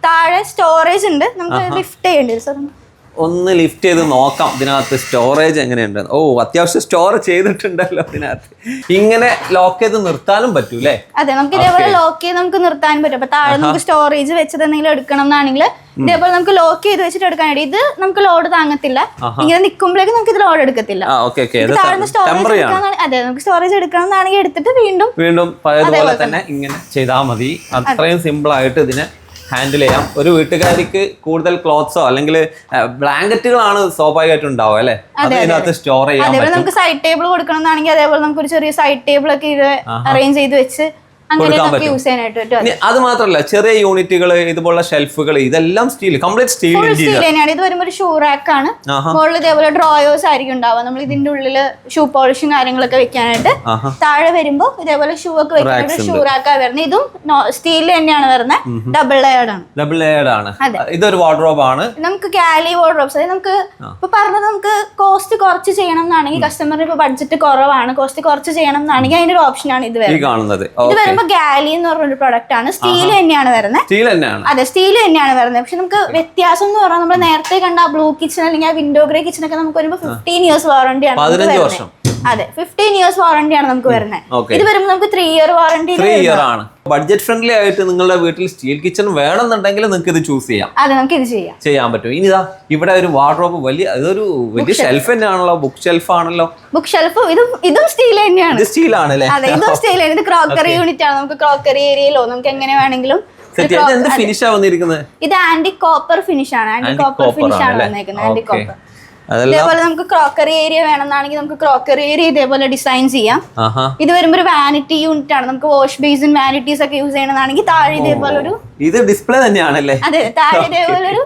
താഴെ സ്റ്റോറേജ് ഉണ്ട്. നമുക്ക് ലിഫ്റ്റ് ചെയ്യേണ്ടി വരും. സാർ ഒന്ന് ലിഫ്റ്റ് ചെയ്ത് നോക്കാം ഇതിനകത്ത് സ്റ്റോറേജ് എങ്ങനെയുണ്ട്. ഓ അത്യാവശ്യം സ്റ്റോർ ചെയ്തിട്ടുണ്ടല്ലോ ഇതിനകത്ത്. ഇങ്ങനെ ലോക്ക് ചെയ്ത് നിർത്താനും പറ്റൂലേ അതെ നമുക്ക് ഇതേപോലെ ലോക്ക് ചെയ്ത് നമുക്ക് നിർത്താനും പറ്റും. അപ്പൊ താഴെ നമുക്ക് സ്റ്റോറേജ് വെച്ചത് എന്തെങ്കിലും എടുക്കണം എന്നാണെങ്കിൽ ഇതേപോലെ നമുക്ക് ലോക്ക് ചെയ്ത് വെച്ചിട്ട് എടുക്കാൻ വേണ്ടി ഇത് നമുക്ക് ലോഡ് താങ്ങത്തില്ല. ഇങ്ങനെ നിൽക്കുമ്പോഴേക്കും നമുക്ക് ഇത് ലോഡ് എടുക്കത്തില്ല. അതെ നമുക്ക് സ്റ്റോറേജ് എടുക്കണമെന്നാണെങ്കിൽ എടുത്തിട്ട് വീണ്ടും വീണ്ടും പഴയതുപോലെ തന്നെ ഇങ്ങനെ ചെയ്താൽ മതി. അത്രയും സിമ്പിൾ ആയിട്ട് ഇതിനെ ഹാൻഡിൽ ചെയ്യാം. ഒരു വീട്ടുകാരിക്ക് കൂടുതൽ ക്ലോത്ത്സോ അല്ലെങ്കിൽ ബ്ലാങ്കറ്റുകളാണ് സ്വാഭാവികമായിട്ട് ഉണ്ടാവുക അല്ലെ? അതിനകത്ത് സ്റ്റോർ ചെയ്യാം അതേപോലെ നമുക്ക് സൈഡ് ടേബിൾ കൊടുക്കണമെന്നാണെങ്കിൽ അതേപോലെ നമുക്ക് ഒരു ചെറിയ സൈഡ് ടേബിൾ ഒക്കെ ഇത് അറേഞ്ച് ചെയ്ത് വെച്ച് കൊടുക്കാൻ പറ്റും. അത്. മാത്രമല്ല ചെറിയ യൂണിറ്റുകൾ ഇതുപോലുള്ള ഷെൽഫുകൾ ഇതെല്ലാം സ്റ്റീൽ കംപ്ലീറ്റ് സ്റ്റീൽ തന്നെയാണ്. ഇത് വരുമ്പോൾ ഷൂ റാക്ക് ആണ്. മുകളിൽ ഇതേപോലെ ഡ്രോയേഴ്സ് ആയിരിക്കും ഉണ്ടാവുക. നമ്മൾ ഇതിന്റെ ഉള്ളിൽ ഷൂ പോളിഷും കാര്യങ്ങളൊക്കെ വെക്കാനായിട്ട് താഴെ വരുമ്പോൾ ഇതേപോലെ ഷൂ ഒക്കെ വെക്കാനായിട്ട് ഷൂ റാക്കാ വരുന്നത്. ഇതും സ്റ്റീൽ തന്നെയാണ് വരുന്നത്. ഡബിൾ ലെയർഡ് ആണ്. ഡബിൾ ലെയർഡ് ആണ്. ഇതൊരു വാർഡ്രോബ് ആണ്. നമുക്ക് കാലി വാർഡ്രോബ്സ് അതായത് നമുക്ക് ഇപ്പൊ പറഞ്ഞത് നമുക്ക് കോസ്റ്റ് കുറച്ച് ചെയ്യണം എന്നാണെങ്കിൽ കസ്റ്റമറിന് ഇപ്പൊ ബഡ്ജറ്റ് കുറവാണ്. കോസ്റ്റ് കുറച്ച് ചെയ്യണം എന്നാണെങ്കിൽ അതിന്റെ ഒരു ഓപ്ഷൻ ആണ് ഇത് വരുന്നത്. വരുമ്പോൾ ഗാലി എന്ന് പറഞ്ഞൊരു പ്രൊഡക്റ്റ് ആണ്. സ്റ്റീൽ തന്നെയാണ് വരുന്നത് സ്റ്റീൽ തന്നെയാണ്. അതെ സ്റ്റീൽ തന്നെയാണ് വരുന്നത് പക്ഷെ നമുക്ക് വ്യത്യാസം എന്ന് പറഞ്ഞാൽ നമ്മൾ നേരത്തെ കണ്ട ബ്ലൂ കിച്ചൺ അല്ലെങ്കിൽ ആ വിൻഡോ ഗ്രേ കിച്ചൺ ഒക്കെ നമുക്ക് വരുമ്പോൾ ഫിഫ്റ്റീൻ ഇയേഴ്സ് വാറണ്ടി ആണ്. പതിനഞ്ച്. വർഷം. അതെ ഫിഫ്റ്റീൻ ഇയേഴ്സ് വാറണ്ടി ആണ് നമുക്ക് വരുന്നത്. ഇത് വരുമ്പോൾ നമുക്ക് three year warranty three year ആണ്. ബഡ്ജറ്റ് ഫ്രണ്ട്ലി ആയിട്ട് നിങ്ങളുടെ വീട്ടിൽ സ്റ്റീൽ കിച്ചൺ വേണമെന്നുണ്ടെങ്കിൽ നിങ്ങൾക്ക് ഇത് ചൂസ് ചെയ്യാം. അതെ നമുക്ക് ഇത് ചെയ്യാം. ചെയ്യാൻ പറ്റും. ഇനി ഇതാ ഇവിടെ ഒരു വാർഡ്രോബ് വലിയ അതൊരു വലിയ ഷെൽഫ് തന്നെയാണല്ലോ ബുക്ക് ഷെൽഫ് ആണല്ലോ. ബുക്ക് ഷെൽഫ് ഇതും ഇതും സ്റ്റീൽ തന്നെയാണ്. ഇത് സ്റ്റീൽ ആണല്ലേ അതെ ഇതും സ്റ്റീൽ ആണ് ഇത് ക്രോക്കറി യൂണിറ്റ് ആണ്. നമുക്ക് ക്രോക്കറി ഏരിയയിലോ നമുക്ക് എങ്ങനെ വേണമെങ്കിലും ഇത് സെറ്റ് cro- ഇത് എന്ത് ഫിനിഷാ വന്നിരിക്കുന്നത് ഇത് ആന്റി കോപ്പർ ഫിനിഷ് ആണ്. ആന്റി കോപ്പർ ഫിനിഷ് ആണ് വന്നിരിക്കുന്നത് വന്നേക്കുന്നത്. ആന്റി കോപ്പർ ഇതേപോലെ നമുക്ക് ക്രോക്കറി ഏരിയ വേണമെന്നാണെങ്കിൽ നമുക്ക് ക്രോക്കറി ഏരിയ ഇതേപോലെ ഡിസൈൻ ചെയ്യാം. ഇത് വരുമ്പോൾ ഒരു വാനിറ്റി യൂണിറ്റ് ആണ്. നമുക്ക് വാഷ് ബേസിൻ വാനിറ്റീസ് ഒക്കെ യൂസ് ചെയ്യണമെന്നാണെങ്കിൽ താഴെ ഇതേപോലെ ഒരു ഇത് ഡിസ്പ്ലേ തന്നെയാണല്ലേ? അതെ താഴെ ഇതേപോലെ ഒരു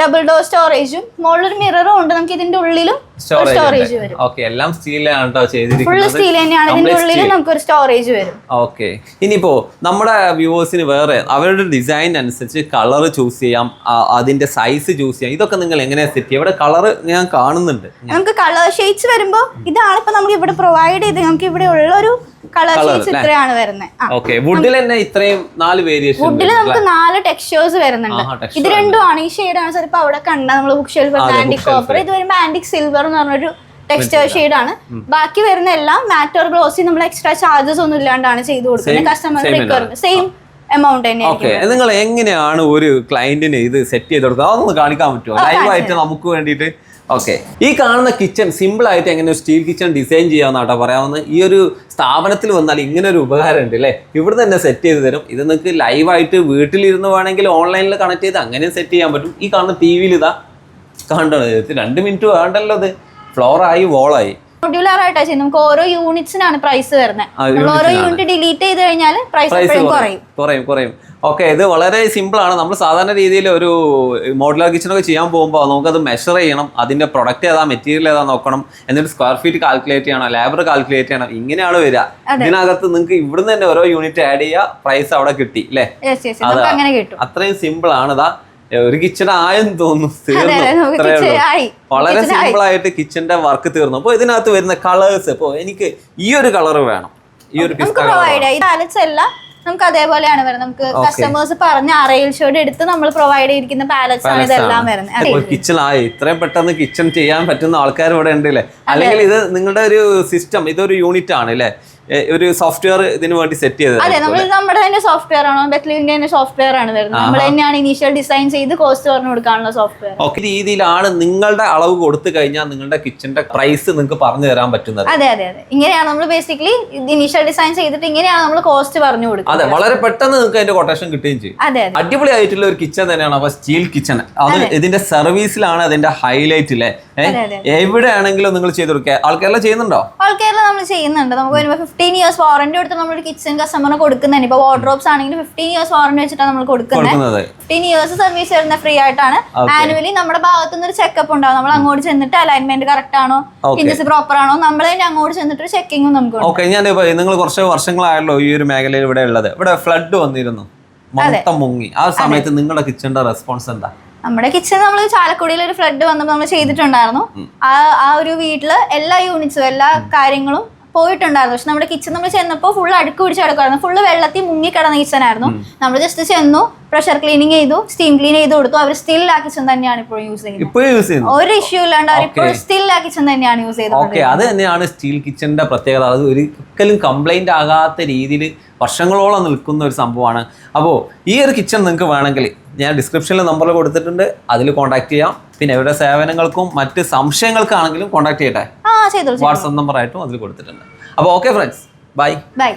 ഡബിൾ ഡോർ സ്റ്റോറേജും മുകളിലൊരു മിററും ഉണ്ട്. നമുക്ക് ഇതിന്റെ ഉള്ളിലും സ്റ്റോറേജ് വരും. ഓക്കെ എല്ലാം സ്റ്റീലാണ് കേട്ടോ ചെയ്തിരിക്കുന്നത്. സ്റ്റീൽ തന്നെയാണ്. ഇതിന്റെ ഉള്ളിലും ഉള്ളിൽ നമുക്ക് ഒരു സ്റ്റോറേജ് വരും. ഓക്കെ ഇനിയിപ്പോ നമ്മുടെ വ്യൂവേഴ്സിന് വേറെ അവരുടെ ഡിസൈൻ അനുസരിച്ച് കളർ ചൂസ് ചെയ്യാം അതിന്റെ സൈസ് ചൂസ് ചെയ്യാം. ഇതൊക്കെ നിങ്ങൾ എങ്ങനെയാ സെറ്റ് ചെയ്യുക ഇവിടെ കളർ ഞാൻ കാണുന്നുണ്ട്. നമുക്ക് കളർ ഷെയ്ഡ്സ് വരുമ്പോൾ ഇതാണ് ഇപ്പൊ നമുക്ക് ഇവിടെ പ്രൊവൈഡ് ചെയ്ത് നമുക്ക് ഇവിടെ ഉള്ള ഒരു കളർ Colour ഇത്രയാണ് വരുന്നത് ഓക്കെ വുഡിൽ തന്നെ ഇത്രയും നാല് വേരിയേഷൻ വുഡിൽ നമുക്ക് നാല് ടെക്സ്ചേഴ്സ് വരുന്നുണ്ട്. ഇത് രണ്ടും ആണ്. ഈ ഷെയ്ഡ് ആണ്. ഇപ്പൊ അവിടെ കണ്ട നമ്മൾ ബുക്ക് ഷെൽഫ് ആന്റിക് കോപ്പർ ഇത് വരുമ്പോൾ ആന്റിക് സിൽവർ എന്ന് പറഞ്ഞൊരു ടെക്സ്ചർ ഷെയ്ഡ് ആണ്. ബാക്കി വരുന്ന എല്ലാം മാറ്റോർ ഗ്ലോസി നമ്മൾ എക്സ്ട്രാ ചാർജസ് ഒന്നും ഇല്ലാണ്ടാണ് ചെയ്തു കൊടുക്കുന്നത്. കസ്റ്റമർ സെയിം എമൗണ്ട് തന്നെ ഓക്കെ നിങ്ങൾ എങ്ങനെയാണ് ഒരു ക്ലയന്റിന് ഇത് സെറ്റ് ചെയ്ത് കൊടുക്കുക? അതൊന്ന് കാണിക്കാൻ പറ്റുമോ? ലൈവായിട്ട് നമുക്ക് വേണ്ടിയിട്ട് ഓക്കെ ഈ കാണുന്ന കിച്ചൺ സിമ്പിൾ ആയിട്ട് എങ്ങനെ ഒരു സ്റ്റീൽ കിച്ചൺ ഡിസൈൻ ചെയ്യാമെന്നാട്ടോ പറയാവുന്ന ഈ ഒരു സ്ഥാപനത്തിൽ വന്നാൽ ഇങ്ങനെ ഒരു ഉപകാരം ഉണ്ട് അല്ലേ ഇവിടെ തന്നെ സെറ്റ് ചെയ്ത് തരും. ഇത് നിങ്ങൾക്ക് ലൈവായിട്ട് വീട്ടിലിരുന്ന് വേണമെങ്കിൽ ഓൺലൈനിൽ കണക്ട് ചെയ്ത് അങ്ങനെ സെറ്റ് ചെയ്യാൻ പറ്റും. ഈ കാണുന്ന ടി വിയിൽ ഇതാ കണ്ടോ? ഇത് രണ്ട് മിനിറ്റ് വേണ്ടല്ലോ അത് ഫ്ലോറായി വോളായി മൊഡ്യൂലർ ആയിട്ടാണ് ചെയ്യുന്നത് നമുക്ക് ഓരോ യൂണിറ്റ്സിനാണ് പ്രൈസ് വരുന്നത്. ഓരോ യൂണിറ്റ് ഡിലീറ്റ് ചെയ്ത് കഴിഞ്ഞാൽ പ്രൈസ് കുറയും. കുറയും. കുറയും ഓക്കെ ഇത് വളരെ സിമ്പിൾ ആണ്. നമ്മൾ സാധാരണ രീതിയിൽ ഒരു മോഡുലാർ കിച്ചൺ ഒക്കെ ചെയ്യാൻ പോകുമ്പോൾ നമുക്കത് മെഷർ ചെയ്യണം. അതിന്റെ പ്രൊഡക്റ്റ് ഏതാ മെറ്റീരിയൽ ഏതാ നോക്കണം. എന്നിട്ട് സ്ക്വയർ ഫീറ്റ് കാൽക്കുലേറ്റ് ചെയ്യണം ലേബർ കാൽക്കുലേറ്റ് ചെയ്യണം. ഇങ്ങനെയാണ് വരിക. ഇതിനകത്ത് നിങ്ങൾക്ക് ഇവിടുന്ന് തന്നെ ഓരോ യൂണിറ്റ് ആഡ് ചെയ്യുക. പ്രൈസ് അവിടെ കിട്ടി അല്ലേ? അത്രയും സിമ്പിൾ ആണ്. ഇതാ ഒരു കിച്ചൺ ആയെന്ന് തോന്നുന്നു. തീർന്നു. വളരെ സിമ്പിൾ ആയിട്ട് കിച്ചന്റെ വർക്ക് തീർന്നു. അപ്പോൾ ഇതിനകത്ത് വരുന്ന കളേഴ്സ് ഇപ്പോൾ എനിക്ക് ഈ ഒരു കളർ വേണം. ഈ ഒരു നമുക്ക് അതേപോലെയാണ് വരുന്നത്. നമുക്ക് കസ്റ്റമേഴ്സ് പറഞ്ഞ അറയിൽ ഷോഡ് എടുത്ത് നമ്മൾ പ്രൊവൈഡ് ചെയ്തിരിക്കുന്ന പാലറ്റ്സ് ആണ് ഇതെല്ലാം വരുന്നത്. കിച്ചൺ ആയി. ഇത്രയും പെട്ടെന്ന് കിച്ചൺ ചെയ്യാൻ പറ്റുന്ന ആൾക്കാർ ഇവിടെ ഉണ്ട് അല്ലേ അല്ലെങ്കിൽ ഇത് നിങ്ങളുടെ ഒരു സിസ്റ്റം ഇതൊരു യൂണിറ്റ് ആണ് അല്ലേ? ഒരു സോഫ്റ്റ്വെയർ ഇതിനു വേണ്ടി സെറ്റ് ചെയ്തത് അതെ നമ്മൾ നമ്മുടെ തന്നെ സോഫ്റ്റ്വെയർ ആണോ. ബെറ്റ്ലിന്റെ തന്നെ സോഫ്റ്റ്വെയർ ആണ് വരുന്നത്. നമ്മൾ തന്നെയാണ് ഇനീഷ്യൽ ഡിസൈൻ ചെയ്ത് കോസ്റ്റ് പറഞ്ഞു കൊടുക്കാനുള്ള സോഫ്റ്റ്വെയർ ഓക്കെ രീതിയിലാണ് നിങ്ങളുടെ അളവ് കൊടുത്തു കഴിഞ്ഞാൽ നിങ്ങളുടെ കിച്ചന്റെ പ്രൈസ് നിങ്ങൾക്ക് പറഞ്ഞു തരാൻ പറ്റുന്നത്. അതെ അതെ അതെ. ഇങ്ങനെയാണ് നമ്മൾ ബേസിക്കലി ഇനീഷ്യൽ ഡിസൈൻ ചെയ്തിട്ട് ഇങ്ങനെയാണ് നമ്മൾ കോസ്റ്റ് പറഞ്ഞു കൊടുക്കുന്നത് അതെ വളരെ പെട്ടെന്ന് നിങ്ങൾക്ക് അതിന്റെ കൊട്ടേഷൻ കിട്ടുകയും ചെയ്യും. അതെ അടിപൊളി ആയിട്ടുള്ള ഒരു കിച്ചൺ തന്നെയാണ് അപ്പൊ സ്റ്റീൽ കിച്ചൺ അത് ഇതിന്റെ സർവീസിലാണ് അതിന്റെ ഹൈലൈറ്റ് അല്ലേ. എവിടെയാണെങ്കിലും നിങ്ങൾ ചെയ്തു കൊടുക്കുക. ആൾക്കാരെല്ലാം ചെയ്യുന്നുണ്ടോ? ആൾക്കാരെല്ലാം നമ്മൾ ചെയ്യുന്നുണ്ട്. നമുക്ക് ഫിഫ്റ്റീൻ ഇയേഴ്സ് വാറന്റി എടുത്ത് നമ്മൾ കിച്ചൺ കസ്റ്റമറിന് കൊടുക്കുന്നതിന് ഇപ്പൊ വാർഡ്രോബ്സ് ആണെങ്കിൽ ഫിഫ്റ്റീൻ ഇയേഴ്സ് വാറന്റി വെച്ചിട്ടാണ് നമ്മൾ കൊടുക്കുന്നത്. ഫിഫ്റ്റീൻ ഇയേഴ്സ് സർവീസ് വരുന്ന ഫ്രീ ആയിട്ടാണ്. ആനുവലി നമ്മുടെ ഭാഗത്തുനിന്ന് ഒരു ചെക്കപ്പ് ഉണ്ടാവും. നമ്മൾ അങ്ങോട്ട് ചെന്നിട്ട് അലൈൻമെന്റ് കറക്റ്റ് ആണോ. ഇൻഡസ് പ്രോപ്പർ ആണോ? നമ്മൾ തന്നെ അങ്ങോട്ട് ചെന്നിട്ട് ഒരു ചെക്കിങ്ങും നമുക്ക്. ഓക്കെ ഞാൻ നിങ്ങൾ കുറച്ച് വർഷങ്ങളായല്ലോ ഈ ഒരു മേഖലയിൽ ഇവിടെ ഉള്ളത്. ഇവിടെ ഫ്ലഡ് വന്നിരുന്നു. മൊത്തം മുങ്ങി. ആ സമയത്ത് നിങ്ങളുടെ കിച്ചന്റെ റെസ്പോൺസ് എന്താ? നമ്മുടെ കിച്ചൺ നമ്മൾ ചാലക്കുടിയിൽ ഒരു ഫ്ലഡ് വന്നപ്പോൾ നമ്മൾ ചെയ്തിട്ടുണ്ടായിരുന്നു. ആ ആ ഒരു വീട്ടിൽ എല്ലാ യൂണിറ്റ്സും എല്ലാ കാര്യങ്ങളും പോയിട്ടുണ്ടായിരുന്നു. പക്ഷെ നമ്മുടെ കിച്ചൺ നമ്മൾ ചെന്നപ്പോൾ ഫുൾ അടുക്ക് പിടിച്ച് കിടക്കുമായിരുന്നു ഫുള്ള് വെള്ളത്തിൽ മുങ്ങി കിടന്ന നമ്മൾ ജസ്റ്റ് ചെന്നു പ്രഷർ ക്ലീനിങ് ചെയ്തു സ്റ്റീം ക്ലീൻ ചെയ്ത് കൊടുത്തു. അവർ സ്റ്റിൽ ആ കിച്ചൺ തന്നെയാണ് ഇപ്പോൾ യൂസ് ചെയ്യുന്നത്. ഒരു ഇഷ്യൂ ഇല്ലാണ്ട് അവർ ഇപ്പോൾ സ്റ്റിൽ ആ കിച്ചൺ തന്നെയാണ് യൂസ് ചെയ്തത്. ഓക്കേ അത് തന്നെയാണ് സ്റ്റീൽ കിച്ചന്റെ പ്രത്യേകത. അത് ഒരിക്കലും കംപ്ലൈന്റ് ആകാത്ത രീതിയിൽ വർഷങ്ങളോളം നിൽക്കുന്ന ഒരു സംഭവമാണ്. അപ്പോൾ ഈ ഒരു കിച്ചൺ നിങ്ങൾക്ക് വേണമെങ്കിൽ ഞാൻ ഡിസ്ക്രിപ്ഷനിൽ നമ്പർ കൊടുത്തിട്ടുണ്ട്. അതിൽ കോൺടാക്ട് ചെയ്യാം. പിന്നെ ഇവരുടെ സേവനങ്ങൾക്കും മറ്റ് സംശയങ്ങൾക്കാണെങ്കിലും കോൺടാക്ട് ചെയ്യട്ടെ. വാട്സപ്പ് നമ്പർ ആയിട്ടും അതിൽ കൊടുത്തിട്ടുണ്ട്. അപ്പോൾ ഓക്കെ ഫ്രണ്ട്സ് ബൈ ബൈ